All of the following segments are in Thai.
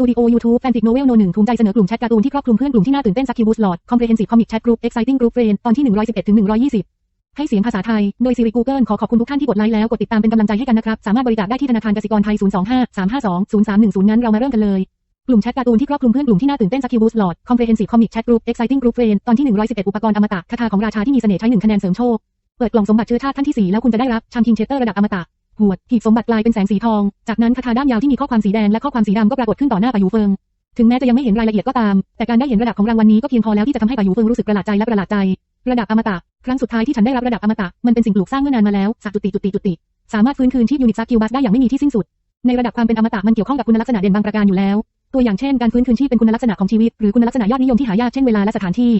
ตูดิโอยูทูบแฟนติกโนเวลโนหนึ่งภูมิใจเสนอกลุ่มแชทการ์ตูนที่ครอบคลุมเพื่อนกลุ่มที่น่าตื่นเต้นซักคิวบูสลอดคอมเพรเฮนซีฟคอมิกแชทกรุ๊ปเอ็กไซติ้งกรุ๊ปเฟรนตอนที่หนึ่งร้อยสิบเอ็ดถึงหนึ่งร้อยยี่สิบให้เสียงภาษาไทย โดยซีรีกูเกิลขอขอบคุณทุกท่านที่กดไลค์แล้ว กดติดตามเป็นกำลังใจให้กันนะครับ สามารถบริจาคได้ที่ธนาคารกสิกรไทย 025 352 0310งั้นเรามาเริ่มกันเลย กลุ่มแชทการ์ตูนที่ครอบคลุมเพื่อนกลุ่มที่น่าตื่นเต้นซักคิวบูสลอดคอมเพรเฮนซีฟคอมิกแชทกรุ๊ปเอ็กไซติ้งกรุ๊ปเฟรนตอนที่หนึ่งร้อยสิบเอ็ดอุปกรณ์อมตะคาถาของราชาที่มีเสน่ห์ใช้หนึ่งคะแนนเสริมโชค เปิดกล่องสมบัติเชื้อชาติท่านที่สี่แล้วคุณจะได้รับชามคิงเชสเตอร์ระดับอมตะ หวดหีบสมบัติกลายเป็นแสงสีทอง จากนั้นคาถาด้ามยาวที่มีข้อความสีแดงและข้อความสีดำก็ปรากฏขึ้นต่อหน้าปายูเฟิง ถึงแม้จะยังไม่เห็นรายละเอียดก็ตาม แต่การได้เห็นระดับของรางวัลนี้ก็เพียงพอแล้วที่จะทำให้ปายูเฟิงรู้สึกประหลาดใจและประหลาดใจ ระดับอมตะ ครั้งสุดท้ายที่ฉันได้รับระดับอมตะ มันเป็นสิ่งปลูกสร้างเมื่อนานมาแล้วสักจุติจุติจุติ สามารถฟื้นคืนชีพยูนิตซักคิวบัสได้อย่างไม่มีที่สิ้นสุด ในระดับความเป็นอมตะมันเกี่ยวข้องกับคุณลักษณะเด่นบางประการอยู่แล้ว ตัวอย่างเช่น การฟื้นคืนชีพเป็นคุณลักษณะของชีวิตหรือคุณลักษณะยอดนิยมที่หายากเช่นเวลาและสถานที่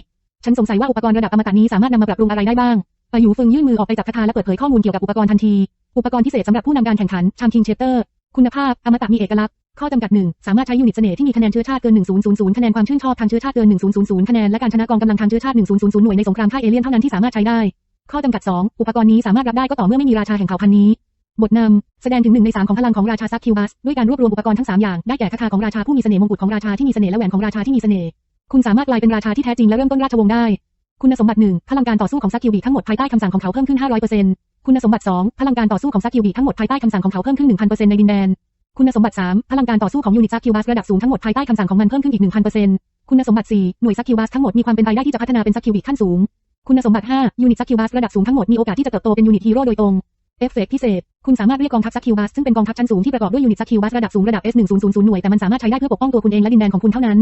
ฉันสงสัยว่าอุปกรณ์ระดับอมตะนี้สามารถนำมาปรับปรุงอะไรได้บ้างปายูเฟิงยื่นมือออกไปจับคาถาและเปิดเผยข้อมูลเกี่ยวกับอุปกรณ์ทันที อุปกรณ์พิเศษสำหรับผู้นำการแข่งขันชามคิงเชเตอร์ คุณภาพ อมตะมีเอกลักษณ์ ข้อจำกัดหนึ่งสามารถใช้ยูนิตเสน่ห์ที่มีคะแนนเชื้อชาติเกิน 1000 คะแนนความชื่นชอบทางเชื้อชาติเกิน 1000 คะแนนและการชนะกองกำลังทางเชื้อชาติ 1000 หน่วยในสงครามค่ายเอเลี่ยนเท่านั้นที่สามารถใช้ได้ ข้อจำกัด 2 อุปกรณ์นี้สามารถรับได้ก็ต่อเมื่อไม่มีราชาแห่งเผ่าพันธุ์นี้บทนำแสดงถึงหนึ่งในสามของพลังของราชาซักคิวบัสด้วยการรวบรวมอุปกรณ์ทั้งสามอย่างได้แก่คาถาของราชาผู้มีเสน่ห์มงกุฎของราชาที่มีเสน่ห์และแหวนของราชาที่มีเสน่ห์คุณสามารถกลายเป็นราชาที่แท้จริงและเริ่มต้นราชวงศ์ได้ คุณสมบัติหนึ่งพลังการต่อสู้ของซักคิวบีทั้งหมดภายใต้คำสั่งของเขาเพิ่มขึ้น 500% คุณสมบัติ 2 พลังการต่อสู้ของซักคิวบีทั้งหมดภายใต้คำสั่งของเขาเพิ่มขึ้น 1,000%ในดินแดน คุณสมบัติ 3 พลังการต่อสู้ของยูนิตซักคิวบัสระดับสูงทั้งหมดภายใต้คำสั่งของมันเพิ่มขึ้นอีก 1,000%คุณสมบัติ 4 หน่วยซักคิวบัสทั้งหมดมีความเป็นไปได้ที่จะพัฒนาเป็นซักคิวบีขั้นสูง คุณสมบัติ 5 ยูนิตซักคิวบัสระดับสูงทั้งหมดมีโอกาสที่จะเติบโตเป็นยูนิตฮีโร่โดยตรงเอฟเฟกต์พิเศษ คุณสามารถเรียกกองทัพซักคิวบัสซึ่งเป็นกองทัพชั้นสูงที่ประกอบด้วยยูนิตซักคิวบัสระดับสูงระดับ S1000 หน่วยแต่มันสามารถใช้ได้เพื่อปกป้องตัวคุณเองและดินแดนของคุณเท่านั้น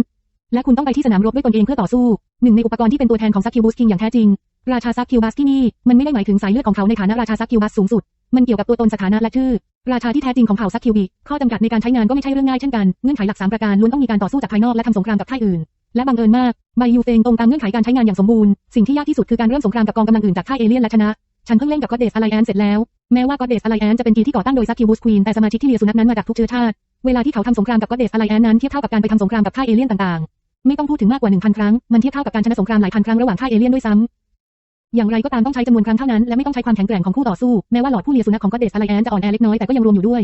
และคุณต้องไปที่สนามรบด้วยตนเองเพื่อต่อสู้ หนึ่งในอุปกรณ์ที่เป็นตัวแทนของซักคิวบูสคิงอย่างแท้จริง ราชาซักคิวบัสที่นี่ มันไม่ได้หมายถึงสายเลือดของเขาในฐานะราชาซักคิวบัสสูงสุด มันเกี่ยวกับตัวตนสถานะและชื่อ ราชาที่แท้จริงของเผ่าซักคิวบีข้อจำกัดในการใช้งานก็ไม่ใช่เรื่องง่ายเช่นกันเงื่อนไขหลักสามประการล้วนต้องมีการต่อสู้จากภายนอกและทำสงครามกับค่ายอื่น และบังเอิญมากไบยูเฟงตรงตามเงื่อนไขการใช้งานอย่างสมบูรณ์สิ่งที่ยากที่สุดคือการเริ่มสงครามกับกองกำลังอื่นจากค่ายเอเลี่ยนและชนะฉันเพิ่งเล่นกับก็เดสอะไรแอนเสร็จแล้วแม้ว่าก็เดสอะไรแอนจะเป็นทีที่ก่อตั้งโดยซักคิวบูสควีนแต่สมาชิกที่เลียสุนัขนั้นมาจากทุกเชื้อชาติเวลาที่เขาทำสงครามกับก็เดสอะไรแอนนั้นเทียบเท่ากับการไปทำสงครามกับค่ายเอเลี่ยนต่างๆไม่ต้องพูดถึงมากกว่า1,000 ครั้ง มันเทียบเท่ากับการชนะสงครามหลายพันครั้งระหว่างค่ายเอเลี่ยนด้วยซ้ำ อย่างไรก็ตามต้องใช้จำนวนครั้งเท่านั้นและไม่ต้องใช้ความแข็งแกร่งของคู่ต่อสู้ แม้ว่าหลอดผู้เลียสุนัขของก็เดสอะไรแอนจะอ่อนแอเล็กน้อยแต่ก็ยังรวมอยู่ด้วย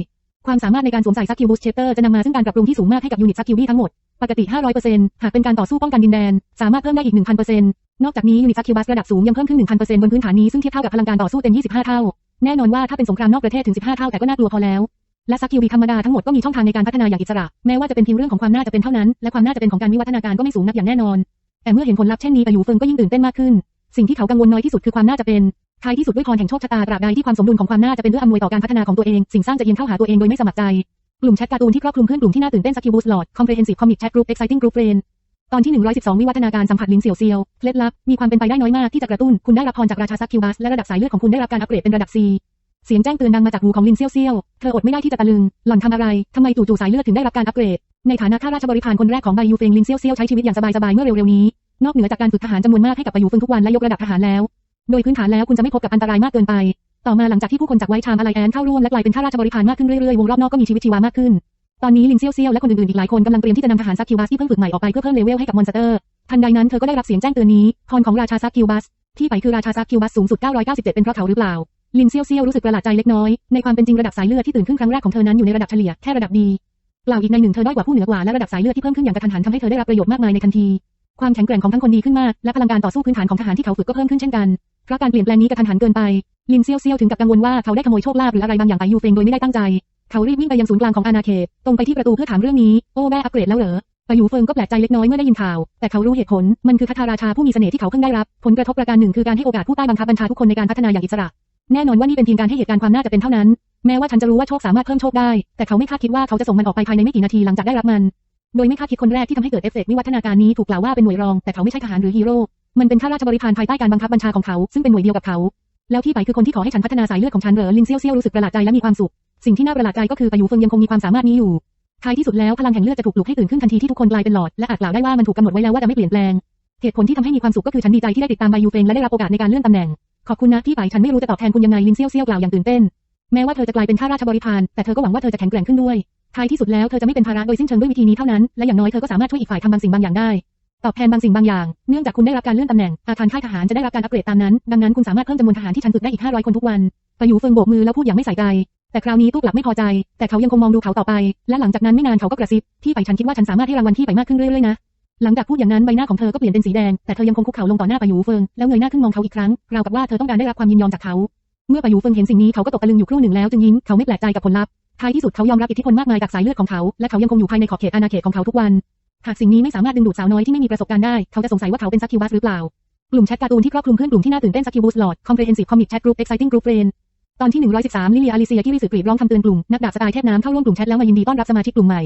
ความสามารถในการสวมใส่ซักคิวบูสเชเตอร์จะนำมาซึ่งการปรับปรุงที่สูงมากให้กับยูนิตซักคิวบี้ทั้งหมด ปกติ 500%หากเป็นการต่อสู้ป้องกันดินแดน สามารถเพิ่มได้อีก 1,000%นอกจากนี้ยูนิตซักคิวบัสระดับสูงยังเพิ่มขึ้น 1,000%บนพื้นฐานนี้ซึ่งเทียบเท่ากับพลังการต่อสู้เต็ม 25 เท่า แน่นอนว่าถ้าเป็นสงครามนอกประเทศถึง 15 เท่าแต่ก็น่ากลัวพอแล้ว และซักคิวบีธรรมดาทั้งหมดก็มีช่องทางในการพัฒนาอย่างอิสระ แม้ว่าจะเป็นเพียงเรื่องของความน่าจะเป็นเท่านั้น และความน่าจะเป็นของการวิวัฒนาการก็ไม่สูงนักอย่างแน่นอน แต่เมื่อเห็นผลลัพธ์เช่นนี้ไปอยู่เฟิงก็ยิ่งตื่นเต้นมากขึ้น สิ่งที่เขากังวลน้อยที่สุดคือความน่าจะเป็นท้ายที่สุดด้วยพรแห่งโชคชะตาตราบใดที่ความสมดุลของความน่าจะเป็นเอื้ออำนวยต่อการพัฒนาของตัวเอง สิ่งสร้างจะเอียงเข้าหาตัวเองโดยไม่สมัครใจ กลุ่มแชทการ์ตูนที่ครอบคลุมเพื่อนกลุ่มที่น่าตื่นเต้นสกิลบูสหลอดคอมเพรเฮนซีฟคอมิกแชทกรุ๊ปเอ็กไซติ้งกรุ๊ปเฟรนตอนที่ 112 วิวัฒนาการสัมผัสลิ้นเสี่ยวเซียว เคล็ดลับ มีความเป็นไปได้น้อยมากที่จะกระตุ้น คุณได้รับพรจากราชาซักคิวบัสและระดับสายเลือดของคุณได้รับการอัปเกรดเป็นระดับ C เสียงแจ้งเตือนดังมาจากหูของลินเซี่ยวเซี่ยว เธออดไม่ได้ที่จะตะลึง หล่อนทำอะไร ทำไมจู่ๆสายเลือดถึงได้รับการอัปเกรด ในฐานะข้าราชบริพารคนแรกของไบยูเฟงลินเซี่ยวเซี่ยวใช้ชีวิตอย่างสบายๆเมื่อเร็วๆนี้ นอกเหนือจากการฝึกทหารจำนวนมากให้กับไบยูเฟงทุกวันและยกระดับทหารแล้ว โดยพื้นฐานแล้วคุณจะไม่พบกับอันตรายมากเกินไป ต่อมาหลังจากที่ผู้คนจากไวชามอะไรแอนเข้าร่วมและกลายเป็นข้าราชบริพารมากขึ้นเรื่อยๆ วงรอบนอกก็มีชีวิตชีวามากขึ้น ตอนนี้ลินเซียวเซียวและคนอื่นๆอีกหลายคนกำลังเตรียมที่จะนำทหารซักคิวบัสที่เพิ่งฝึกใหม่ออกไปเพื่อเพิ่มเลเวลให้กับมอนสเตอร์ทันใดนั้นเธอก็ได้รับเสียงแจ้งเตือนนี้พรของราชาซักคิวบัสที่ไปคือราชาซักคิวบัสสูงสุด 997 เป็นเพราะเขาหรือเปล่า ลินเซียวเซียวรู้สึกประหลาดใจเล็กน้อย ในความเป็นจริงระดับสายเลือดที่ตื่นขึ้นครั้งแรกของเธอนั้นอยู่ในระดับเฉลี่ยแค่ระดับดีเปล่าวอีกในหนึ่งเธอด้อยกว่าผู้เหนือกว่าและระดับสายเลือดที่เพิ่มขึ้นอย่างกระทันหันทำให้เธอได้รับประโยชน์มากมายในทันที ความแข็งแกร่งของทั้งคนดีขึ้นมาก และพลังการต่อสู้พื้นฐานของทหารที่เขาฝึกก็เพิ่มขึ้นเช่นกัน เพราะการเปลี่ยนแปลงนี้กระทันหันเกินไป ลินเซียวเซียวถึงกับกังวลว่าเขาได้ขโมยโชคลาภหรืออะไรบางอย่างไปยูเฟงโดยไม่ได้ตั้งใจ เขารีบวิ่งไปยังศูนย์กลางของอาณาเขต ตรงไปที่ประตูเพื่อถามเรื่องนี้ โอ้แม่อัปเกรดแล้วเหรอปยูเฟิงก็แปลกใจเล็กน้อยเมื่อได้ยินข่าว แต่เขารู้เหตุผล มันคือคาถาราชาผู้มีเสน่ห์ที่เขาเพิ่งได้รับ ผลกระทบประการหนึ่งคือการให้โอกาสผู้ใต้บังคับบัญชาทุกคนในการพัฒนาอย่างอิสระ แน่นอนว่านี่เป็นเพียงการให้เหตุการณ์ความน่าจะเป็นเท่านั้น แม้ว่าฉันจะรู้ว่าโชคสามารถเพิ่มโชคได้ แต่เขาไม่คาดคิดว่าเขาจะส่งมันออกไปภายในไม่กี่นาทีหลังจากได้รับมัน โดยไม่คาดคิดคนแรกที่ทำให้เกิดเอฟเฟกต์วิวัฒนาการนี้ถูกกล่าวว่าเป็นหน่วยรอง แต่เขาไม่ใช่ทหารหรือฮีโร่ มันเป็นข้าราชบริพารภายใต้การบังคับบัญชาของเขา ซึ่งเป็นหน่วยเดียวกับเขา แล้วที่ไปคือคนที่ขอให้ฉันพัฒนาสายเลือดของฉันเหรอลินเซียวเซียวรู้สึกประหลาดใจและมีความสุข สิ่งที่น่าประหลาดใจก็คือปายูเฟิงยังคงมีความสามารถนี้อยู่ ท้ายที่สุดแล้วพลังแห่งเลือดจะถูกปลุกให้ตื่นขึ้นทันทีที่ทุกคนกลายเป็นหลอด และอาจกล่าวได้ว่ามันถูกกำหนดไว้แล้วว่าจะไม่เปลี่ยนแปลง เหตุผลที่ทำให้มีความสุขก็คือฉันดีใจที่ได้ติดตามไบยูเฟงและได้รับโอกาสในการเลื่อนตำแหน่ง ขอบคุณนะที่ไปฉันไม่รู้จะตอบแทนคุณยังไงลินเซียวเซียวกล่าวอย่างตื่นเต้น แม้ว่าเธอจะกลายเป็นข้าราชบริพารแต่เธอก็หวังว่าเธอจะแข็งแกร่งขึ้นด้วย ท้ายที่สุดแล้วเธอจะไม่เป็นภาระโดยสิ้นเชิงด้วยวิธีนี้เท่านั้น และอย่างน้อยเธอก็สามารถช่วยอีกฝ่ายทำบางสิ่งบางอย่างได้ ตอบแทนบางสิ่งบางอย่าง เนื่องจากคุณได้รับการเลื่อนตำแหน่ง อาคารค่ายทหารจะได้รับการอัปเกรดตามนั้น ดังนั้นคุณสามารถเพิ่มจำนวนทหารที่ฉันฝึกได้อีก 500 คนทุกวันไปอยู่เฟิงโบกมือแล้วพูดอย่างไม่ใส่ใจ แต่คราวนี้ตู้กลับไม่พอใจ แต่เขายังคงมองดูเขาต่อไป และหลังจากนั้นไม่นานเขาก็กระซิบ ที่ไปฉันคิดว่าฉันสามารถให้รางวัลที่ไปมากขึ้นเรื่อยๆนะ หลังจากพูดอย่างนั้นใบหน้าของเธอก็เปลี่ยนเป็นสีแดง แต่เธอยังคงคุกเข่าลงต่อหน้าปายูเฟิง แล้วเงยหน้าขึ้นมองเขาอีกครั้ง ราวกับว่าเธอต้องการได้รับความยินยอมจากเขา เมื่อปายูเฟิงเห็นสิ่งนี้เขาก็ตกตะลึงอยู่ครู่หนึ่งแล้วจึงยิ้ม เขาไม่แปลกใจกับผลลัพธ์ ท้ายที่สุดเขายอมรับอิทธิพลมากมายจากสายเลือดของเขา และเขายังคงอยู่ภายในขอบเขตอาณาเขตของเขาทุกวัน หากสิ่งนี้ไม่สามารถดึงดูดสาวน้อยที่ไม่มีประสบการณ์ได้ เขาจะสงสัยว่าเขาเป็นซักคิวบัสหรือเปล่า กลุ่มแชทการ์ตูนที่ครอบคลุมเพื่อนกลุ่มที่น่าตื่นเต้นซักคิวบัสหลอด Comprehensive Comic Chat Group Exciting Group Friend ตอนที่ 113 ลิเลียอลิเซียที่ริสึกรีดร้องคำเตือนกลุ่มนักดาบสไตล์เทพน้ำเข้าร่วมกลุ่มแชทแล้วมายินดีต้อนรับสมาชิกกลุ่มใหม่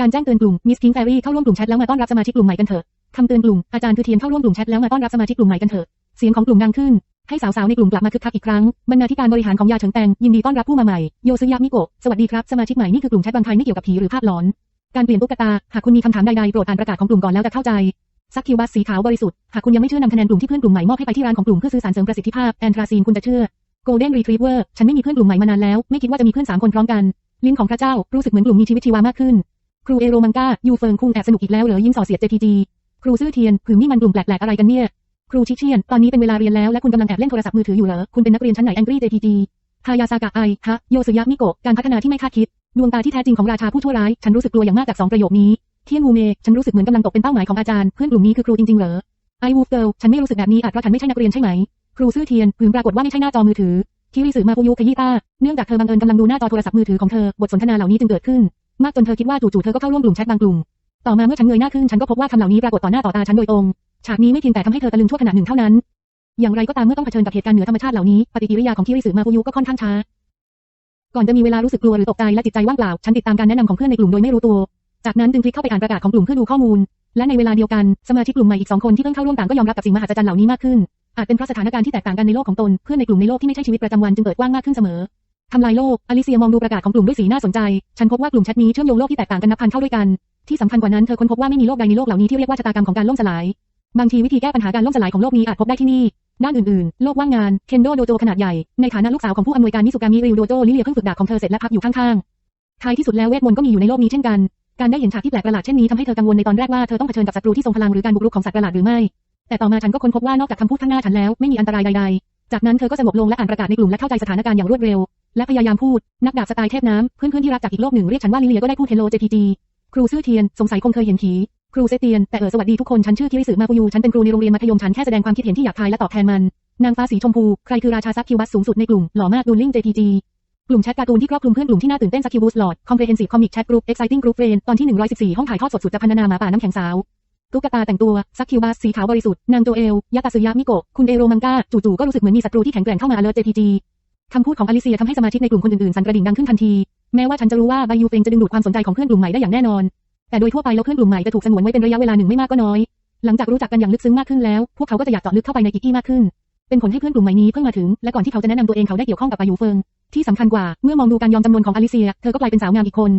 การแจ้งเตือนกลุ่มมิสคิงแฟรี่เข้าร่วมกลุ่มแชทแล้วมาต้อนรับสมาชิกกลุ่มใหม่กันเถอะคำเตือนกลุ่มอาจารย์คือเทียนเข้าร่วมกลุ่มแชทแล้วมาต้อนรับสมาชิกกลุ่มใหม่กันเถอะเสียงของกลุ่มดังขึ้น ให้สาวๆในกลุ่มกลับมาคึกคักอีกครั้ง บรรณาธิการบริหารของยาเฉิงแตงยินดีต้อนรับผู้มาใหม่ โยซึยะมิโกะ สวัสดีครับ สมาชิกใหม่นี่คือกลุ่มแชทบางไทยไม่เกี่ยวกับผีหรือภาพหลอน การเปลี่ยนตุ๊กตา หากคุณมีคำถามใดๆ โปรดอ่านประกาศของกลุ่มก่อนแล้วจะเข้าใจ ซักคิวบัสสีขาวบริสุทธิ์ หากคุณยังไม่เชื่อนำคะแนนกลุ่มที่เพื่อนกลุ่มใหม่มอบให้ไปที่ร้านของกลุ่มเพื่อซื้อสารเสริมประสิทธิภาพแอนทราซีนคุณจะเชื่อ Golden Retriever ฉันไม่มีเพื่อนกลุ่มใหม่มานานแล้ว ไม่คิดว่าจะมีเพื่อนสามคนพร้อมกัน ลิ้นของพระเจ้า รู้สึกเหมือนกลุ่มมีชีวิตชีวามากขึ้น ครูเอโรมังกายูเฟิงคุงแอบสนุกอีกแล้วเหรอยิ้มส่อเสียด JPG ครูซื่อเทียนผืมนี่มันกลุ่มแปลกๆอะไรกันเนี่ย ครูชิเชียน ตอนนี้เป็นเวลาเรียนแล้วและคุณกำลังแอบเล่นโทรศัพท์มือถืออยู่เหรอ คุณเป็นนักเรียนชั้นไหน Angry JPG ฮายาซากะไอฮะโยสุยะมิโกะ การพัฒนาที่ไม่คาดคิด ดวงตาที่แท้จริงของราชาผู้ชั่วร้าย ฉันรู้สึกกลัวอย่างมากจากสองประโยคนี้เทียนวูเม ฉันรู้สึกเหมือนกำลังตกเป็นเป้าหมายของอาจารย์ เพื่อนกลุ่มนี้คือครูจริงๆเหรอ ไอวูฟเกิลฉันไม่รู้สึกแบบนี้อาจเพราะฉันไม่ใช่นักเรียนใช่ไหม ครูซื่อเทียนผืมปรากฏว่าไม่ใช่หน้าจอมือถือคิริสึมาฟูยุขยี้ตาเนื่องจากเธอบังเอิญกำลังดูหน้าจอโทรศัพท์มือถือของเธอ บทสนทนาเหล่านี้จึงเกิดขึ้น มากจนเธอคิดว่าจู่ๆเธอก็เข้าร่วมกลุ่มแชทบางกลุ่ม ต่อมาเมื่อฉันเงยหน้าขึ้นฉันก็พบว่าคำเหล่านี้ปรากฏต่อหน้าต่อตาฉันโดยตรง ฉากนี้ไม่เพียงแต่ทำให้เธอตะลึงชั่วขณะหนึ่งเท่านั้น อย่างไรก็ตามเมื่อต้องเผชิญกับเหตุการณ์เหนือธรรมชาติเหล่านี้ปฏิกิริยาของคิริสึมาฟูยุก็ค่อนข้างช้า ก่อนจะมีเวลารู้สึกกลัวหรือตกใจและจิตใจว่างเปล่า ฉันติดตามการแนะนำของเพื่อนในกลุ่มโดยไม่รู้ตัว จากนั้นจึงคลิกเข้าไปอ่านประกาศของกลุ่มเพื่อดูข้อมูล และในเวลาเดียวกันสมาชิกกลุ่มใหม่อีกสองคนที่เพิ่งเข้าร่วมต่างก็ยอมรับกับสิ่งมหัศจรรย์เหล่านี้มากขึ้น อาจเป็นเพราะสถานการณ์ที่แตกต่างกันในโลกของตน เพื่อนในกลุ่มในโลกที่ไม่ใช่ชีวิตประจำวันจึงเปิดกว้างมากขึ้นเสมอทำลายโลก อลิเซียมองดูประกาศของกลุ่มด้วยสีหน่าสนใจ ฉันพบว่ากลุ่มแชทนี้เชื่อมโยงโลกที่แตกต่างกันนับพันเข้าด้วยกัน ที่สำคัญกว่านั้นเธอค้นพบว่าไม่มีโลกใดในโลกเหล่านี้ที่เรียกว่าชะตากรรมของการล่มสลาย บางทีวิธีแก้ปัญหาการล่มสลายของโลกนี้อาจพบได้ที่นี่ ด้านอื่นๆ โลกว่างงาน เคนโดโดโจขนาดใหญ่ ในฐานะลูกสาวของผู้อำนวยการมิสุกามิริวโดโจลิเลียเพิ่งฝึกดาบของเธอเสร็จและพักอยู่ข้างๆ ท้ายที่สุดแล้วเวทมนต์ก็มีอยู่ในโลกนี้เช่นกัน การได้เห็นฉากที่แปลกประหลาดเช่นนี้ทำให้เธอกังวลในตอนแรกว่าเธอต้องเผชิญกับศัตรูที่ทรงพลังหรือการบุกรุกของสัตว์ประหลาดหรือไม่ แต่ต่อมาฉันก็ค้นพบว่านอกจากคำพูดข้างหน้าฉันแล้วไม่มีอันตรายใดๆ จากนั้นเธอก็สงบลงและอ่านประกาศในกลุ่มและเข้าใจสถานการณ์อย่างรวดเร็ว และพยายามพูด นักดาบสไตล์เทพน้ำเพื่อนๆที่รักจากอีกโลกหนึ่งเรียกฉันว่าลิเลียก็ได้พูดเฮลโล JPG ครูซื่อเทียนสงสัยคงเคยเห็นผี ครูเซเตียน แต่เออสวัสดีทุกคนฉันชื่อคิริสึมาฟูยูฉันเป็นครูในโรงเรียนมัธยมฉันแค่แสดงความคิดเห็นที่อยากทายและตอบแทนมัน นางฟ้าสีชมพู ใครคือราชาซักคิวบัสสูงสุดในกลุ่มหล่อมากดูลิง JPG กลุ่มแชทการ์ตูนที่ครอบคลุมเพื่อนกลุ่มที่น่าตื่นเต้นซักคิวบูสหลอด Comprehensive Comic Chat Group Exciting Group Friend ตอนที่ 114 ห้องถ่ายทอดสดสุดจะพันนาหมาป่าน้ำแข็งสาวตุ๊กตาแต่งตัวซักคิวบัสสีขาวบริสุทธิ์นางโจเอลยาตาซึยะมิโกะคุณเอโรมังกาจู่ๆก็รู้สึกเหมือนมีศัตรูที่แข็งแกร่งเข้ามา alert JPG คำพูดของอลิเซียทำให้สมาชิกในกลุ่มคนอื่นๆสั่นกระดิ่งดังขึ้นทันทีแม้ว่าฉันจะรู้ว่าไบยูเฟงจะดึงดูดความสนใจของเพื่อนกลุ่มใหม่ได้อย่างแน่นอน แต่โดยทั่วไปแล้วเพื่อนกลุ่มใหม่จะถูกสงวนไว้เป็นระยะเวลาหนึ่งไม่มากก็น้อย หลังจากรู้จักกันอย่างลึกซึ้งมากขึ้นแล้ว พวกเขาก็จะอยากเจาะลึกเข้าไปในกิกกี้มากขึ้น เป็นผลให้เพื่อนกลุ่มใหม่นี้เพิ่งมาถึง และก่อนที่เขาจะแนะนำตัวเองเขาได้เกี่ยวข้องกับไบยูเฟิง ที่สำคัญกว่า เมื่อมองดูการยอมจำนนของอลิเซีย เธอก็กลายเป็นสาวงามอีกคน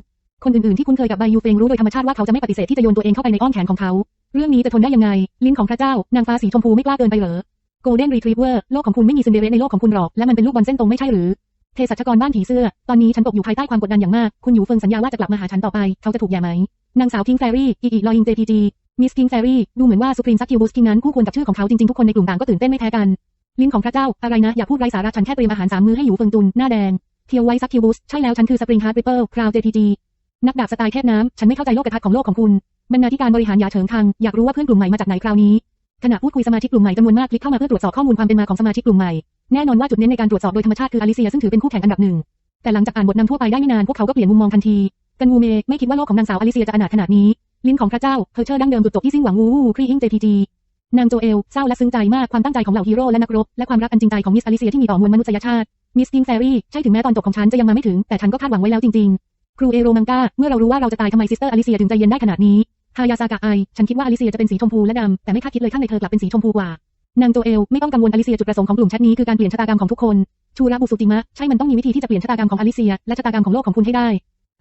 คนอื่นๆที่คุ้นเคยกับไบยูเฟิงรู้โดยธรรมชาติว่าเขาจะไม่ปฏิเสธที่จะโยนตัวเองเข้าไปในอ้อมแขนของเขา เรื่องนี้จะทนได้ยังไง ลิ้นของพระเจ้า นางฟ้าสีชมพูไม่กล้าเกินไปเหรอ Golden Retriever โลกของคุณไม่มีซินเดอเรลในโลกของคุณหรอก และมันเป็นลูกบอลเส้นตรงไม่ใช่หรือ เภสัชกรบ้านผีเสื้อ ตอนนี้ฉันตกอยู่ภายใต้ความกดดันอย่างมาก คุณหยูเฟิงสัญญาว่าจะกลับมาหาฉันต่อไป เขาจะถูกแย่ไหม นางสาวพิงแฟรี่อีอีลอยิง JPG มิสพิงแฟรี่ดูเหมือนว่าสุพรีมซักคิวบุสคิงนั้นคู่ควรกับชื่อของเขาจริงๆทุกคนในกลุ่มต่างก็ตื่นเต้นไม่แพ้กัน ลิ้นของพระเจ้า อะไรนะ อย่าพูดไร้สาระฉันแค่เตรียมอาหารสามมื้อให้หยูเฟิงตุน หน้าแดง เทียวไว้ซักคิวบุสใช่แล้วฉันคือสปริงฮาร์ดริปเปิลคราว JPG นักดาบสไตล์เทพน้ำฉันไม่เข้าใจโลกกระทัศน์ของโลกของคุณบรรณาธิการบริหารยาเฉิงทังอยากรู้ว่าเพื่อนกลุ่มใหม่มาจากไหนคราวนี้ขณะพูดคุยสมาชิกกลุ่มใหม่จำนวนมากคลิกเข้ามาเพื่อตรวจสอบข้อมูลความเป็นมาของสมาชิกกลุ่มใหม่ แน่นอนว่าจุดเน้นในการตรวจสอบโดยธรรมชาติคืออลิเซียซึ่งถือเป็นคู่แข่งอันดับหนึ่ง แต่หลังจากอ่านบทนำทั่วไปได้ไม่นานพวกเขาก็เปลี่ยนมุมมองทันที กันูเมไม่คิดว่าโลกของนางสาวอลิเซียจะอนาถขนาดนี้ ลิ้นของพระเจ้าเพอร์เชอร์ดั้งเดิมจุดจบที่สิ้นหวังวูวูครีอิง JPG นางโจเอลเศร้าและซึ้งใจมากความตั้งใจของเหล่าฮีโร่และนักรบและความรักอันจริงใจของมิสอลิเซียที่มีต่อมวลมนุษยชาติมิสกิงแฟรี่ใช่ถึงแม้ตอนจบของฉันจะยังมาไม่ถึงแต่ฉันก็คาดหวังไว้แล้วจริงๆ ครูเอโรมังกาเมื่อเรารู้ว่าเราจะตายทำไมซิสเตอร์อลิเซียถึงใจเย็นได้ขนาดนี้ฮายาซากะไอฉันคิดว่าอลิเซียจะเป็นสีชมพูและดำแต่ไม่คาดคิดเลยข้างในเธอกลับเป็นสีชมพูกว่า นางโจเอล ไม่ต้องกังวลอลิเซียจุดประสงค์ของกลุ่มแชทนี้คือการเปลี่ยนชะตากรรมของทุกคน ชูราบุสุติมะ ใช่มันต้องมีวิธีที่จะเปลี่ยนชะตากรรมของอลิเซีย และชะตากรรมของโลกของคุณให้ได้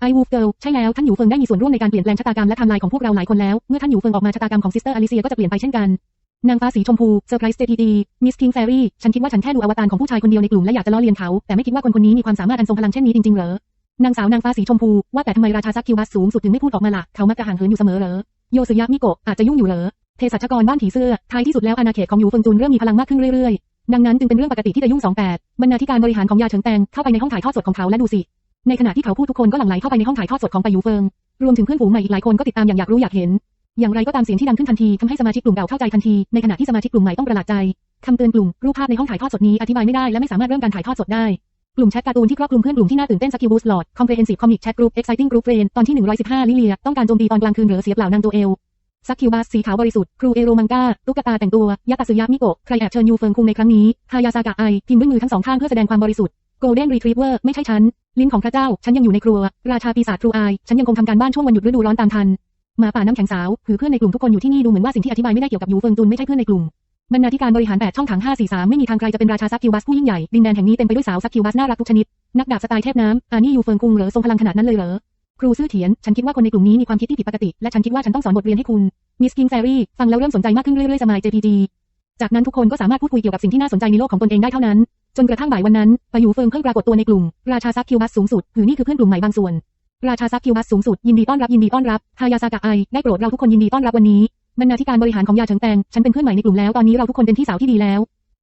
ไอวูฟเกิลใช่แล้วท่านหยูเฟิงได้มีส่วนร่วมในการเปลี่ยนแปลงชะตากรรมและไทม์ไลน์ของพวกเราหลายคนแล้ว เมื่อท่านหยูเฟิงออกมาชะตากรรมของซิสเตอร์อลิเซียก็จะเปลี่ยนไปเช่นกันนางฟ้าสีชมพูเซอร์ไพรส์เจดีมิสคิงแฟรี่ฉันคิดว่าฉันแค่ดูอวตารของผู้ชายคนเดียวในกลุ่มและอยากจะล้อเลียนเขา แต่ไม่คิดว่าคนคนนี้มีความสามารถอันทรงพลังเช่นนี้จริงๆเหรอนางสาวนางฟ้าสีชมพูว่าแต่ทำไมราชาซักคิวบัสสูงสุดถึงไม่พูดออกมาล่ะเขามักจะห่างเหินอยู่เสมอเหรอโยสุยะมิโกะอาจจะยุ่งอยู่เหรอ เภสัชกรบ้านผีเสื้อท้ายที่สุดแล้วอาณาเขตของหยูเฟิงจุนเริ่มมีพลังมากขึ้นเรื่อยๆ ดังนั้นจึงเป็นเรื่องปกติที่จะยุ่ง 28 บรรณาธิการบริหารของยาเฉิงแตงเข้าไปในห้องถ่ายทอดสดของเขาและดูสิ ในขณะที่เขาพูดทุกคนก็หลั่งไหลเข้าไปในห้องถ่ายทอดสดของไปยูเฟิง รวมถึงเพื่อนฝูงใหม่อีกหลายคนก็ติดตามอย่างอยากรู้อยากเห็น อย่างไรก็ตามเสียงที่ดังขึ้นทันทีทำให้สมาชิกกลุ่มเก่าเข้าใจทันที ในขณะที่สมาชิกกลุ่มใหม่ต้องประหลาดใจคำเตือนกลุ่มรูปภาพในห้องถ่ายทอดสดนี้อธิบายไม่ได้และไม่สามารถเริ่มการถ่ายทอดสดได้กลุ่มแชทการ์ตูนที่ครอบคลุมเพื่อนกลุ่มที่น่าตื่นเต้นสกิลบูสต์ลอด comprehensive comic chat group exciting group friend ตอนที่ 115 ลิเลีย ต้องการโจมตีตอนกลางคืนเหรือเสียเปล่านางตัวเอล ซักคิวบัสสีขาวบริสุทธิ์ ครูเอโรมังกาตุ๊กตาแต่งตัวยาตาสึยะมิโกะ ใครแอบเชิญยูเฟิงคุงในครั้งนี้ฮายาซากะไอพิมพ์ด้วยมือทั้งสองข้างเพื่อแสดงความบริสุทธิ์ Golden Retriever ไม่ใช่ฉัน ลิ้นของพระเจ้า ฉันยังอยู่ในครัว ราชาปีศาจครูอาย ฉันยังคงทำการบ้านช่วงวันหยุดฤดูร้อนตามทันหมาป่าน้ำแข็งสาวคือเพื่อนในกลุ่มทุกคนอยู่ที่นี่ดูเหมือนว่าสิ่งที่อธิบายไม่ได้เกี่ยวกับยูเฟิงตุนไม่ใช่เพื่อนในกลุ่มบรรณาธิการบริหารแปดช่องถัง543 ไม่มีทางใครจะเป็นราชาซักคิวบัสผู้ยิ่งใหญ่ดินแดนแห่งนี้เต็มไปด้วยสาวซักคิวบัสน่ารักทุกชนิดนักดาบสไตล์เทพน้ำอานี่ยูเฟิงคุงเหรอทรงพลังขนาดนั้นเลยเหรอ ครูซื่อเถียน ฉันคิดว่าคนในกลุ่มนี้มีความคิดที่ผิดปกติ และฉันคิดว่าฉันต้องสอนบทเรียนให้คุณ มิสกิงแฟรี่ ฟังแล้วเริ่มสนใจมากขึ้นเรื่อยๆ สมาย JPG จากนั้นทุกคนก็สามารถพูดคุยเกี่ยวกับสิ่งที่น่าสนใจในโลกของตนเองได้เท่านั้น จนกระทั่งบ่ายวันนั้นปายูเฟิงเพิ่งปรากฏตัวในกลุ่ม ราชาซักคิวบัสสูงสุด หรือนี่คือเพื่อนกลุ่มใหม่บางส่วน ราชาซักคิวบัสสูงสุด ยินดีต้อนรับ ยินดีต้อนรับ ฮายาซากะไอ ได้โปรดเราทุกคนยินดีต้อนรับวันนี้บรรณาธิการบริหารของยาเฉิงแตง ฉันเป็นเพื่อนใหม่ในกลุ่มแล้ว ตอนนี้เราทุกคนเป็นพี่สาวที่ดีแล้ว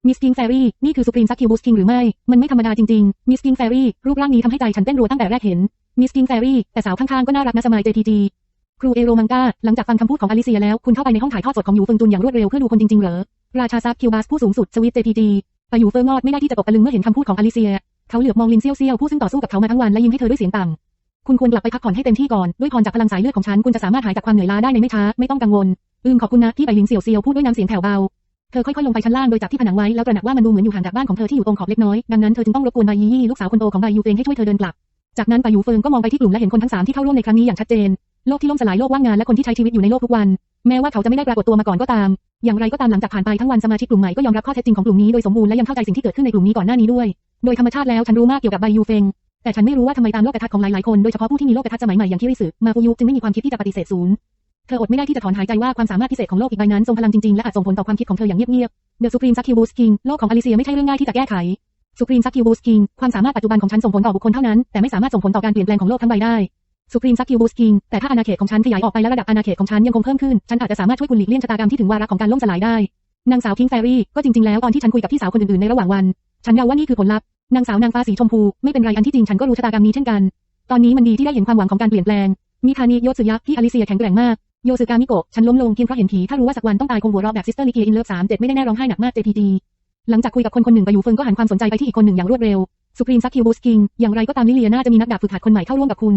มิสกิงแฟรี่ นี่คือสุพรีมซักคิวบูสคิงหรือไม่ มันไม่ธรรมดาจริงๆ มิสกิงแฟรี่ รูปร่างนี้ทำให้ใจฉันเต้นรัวตั้งแต่แรกเห็น มิสกิงแฟรี่แต่สาวข้างๆก็น่ารักนะสมัย JTG ครูเอโรมังกาหลังจากฟังคำพูดของอลิเซียแล้ว คุณเข้าไปในห้องถ่ายทอดสดของยูเฟิงจุนอย่างรวดเร็วเพื่อดูคนจริงๆเหรอ ราชาซักคิวบัสผู้สูงสุดสวิต JTG ปายูเฟิงงอดไม่ได้ที่จะตกตะลึงเมื่อเห็นคำพูดของอลิเซีย เขาเหลือบมองลินเซียวเซียวผู้ซึ่งต่อสู้กับเขามาทั้งวันและยิ้มให้เธอด้วยเสียงต่ำคุณควรกลับไปพักผ่อนให้เต็มที่ก่อนด้วยพรจากพลังสายเลือดของฉันคุณจะสามารถหายจากความเหนื่อยล้าได้ในไม่ช้าไม่ต้องกังวลอืมขอบคุณนะที่ไปลินเซียวเซียวพูดด้วยน้ำเสียงแผ่วเบาเธอค่อยๆลงไปชั้นล่างโดยจับที่ผนังไว้แล้วตระหนักว่ามันดูเหมือนอยู่ห่างจากบ้านของเธอที่อยู่ตรงขอบเล็กน้อยดังนั้นเธอจึงต้องรบกวนบายียี่ลูกสาวคนโตของบายูเฟงให้ช่วยเธอเดินกลับ จากนั้นปายูเฟิงก็มองไปที่กลุ่มและเห็นคนทั้งสามที่เข้าร่วมในครั้งนี้อย่างชัดเจน โลกที่ล่มสลายโลกว่างงานและคนที่ใช้ชีวิตอยู่ในโลกทุกวัน แม้ว่าเขาจะไม่ได้ปรากฏตัวมาก่อนก็ตาม อย่างไรก็ตามหลังจากผ่านไปทั้งวันสมาชิกกลุ่มใหม่ก็ยอมรับข้อเท็จจริงของกลุ่มนี้โดยสมบูรณ์และยังเข้าใจสิ่งที่เกิดขึ้นในกลุ่มนี้ก่อนหน้านี้ด้วย โดยธรรมชาติแล้วฉันรู้มากเกี่ยวกับบยูเฟงแต่ฉันไม่รู้ว่าทำไมตามโลกทัศน์ของหลายๆคนโดยเฉพาะผู้ที่มีโลกทัศน์สมัยใหม่อย่างคิริสึมาฟูยุจึงไม่มีความคิดที่จะปฏิเสธศูนย์เธออดไม่ได้ที่จะถอนหายใจว่าความสามารถพิเศษของโลกอีกใบนั้นทรงพลังจริงๆและอาจส่งผลต่อความคิดของเธออย่างเงียบๆ The Supreme Succubus King โลกของอลิเซียไม่ใช่เรื่องง่ายที่จะแก้ไข Supreme Succubus King ความสามารถปัจจุบันของฉันส่งผลต่อบุคคลเท่านั้น แต่ไม่สามารถส่งผลต่อการเปลี่ยนแปลงของโลกทั้งใบได้ Supreme Succubus King แต่ถ้าอาณาเขตของฉันขยายออกไปและระดับอาณาเขตของฉันยังคงเพิ่มขึ้น ฉันอาจจะสามารถช่วยคุณหลีกเลี่ยงชะตากรรมที่ถึงวาระของการล่มสลายได้ นางสาวพิงแฟรี่ก็จริงๆแล้วตอนที่ฉันคุยกับพี่สาวคนอื่นๆในระหว่างวัน ฉันเดาว่านี่คือผลลัพธ์ นางสาวนางฟ้าสีชมพูไม่เป็นไรอันที่จริงฉันก็รู้ชะตากรรมนี้เช่นกัน ตอนนี้มันดีที่ได้เห็นความหวังของการเปลี่ยนแปลงมีคานิโยสึยะที่อลิเซียแข็งแกร่งมากโยสึกามิโกะฉันล้มลงเพียงเพราะเห็นผีถ้ารู้ว่าสักวันต้องตายคงหัวเราะแบบซิสเตอร์ลิเกียอินเลิฟสามเจ็ดไม่ได้แน่ร้องไห้หนักมาก JPG หลังจากคุยกับคนคนหนึ่งไปอยู่เฟิงก็หันความสนใจไปที่อีกคนหนึ่งอย่างรวดเร็วสุพรีมซักคิวบูสกิงอย่างไรก็ตามลิเลียน่าจะมีนักดาบฝึกหัดคนใหม่เข้าร่วมกับคุณ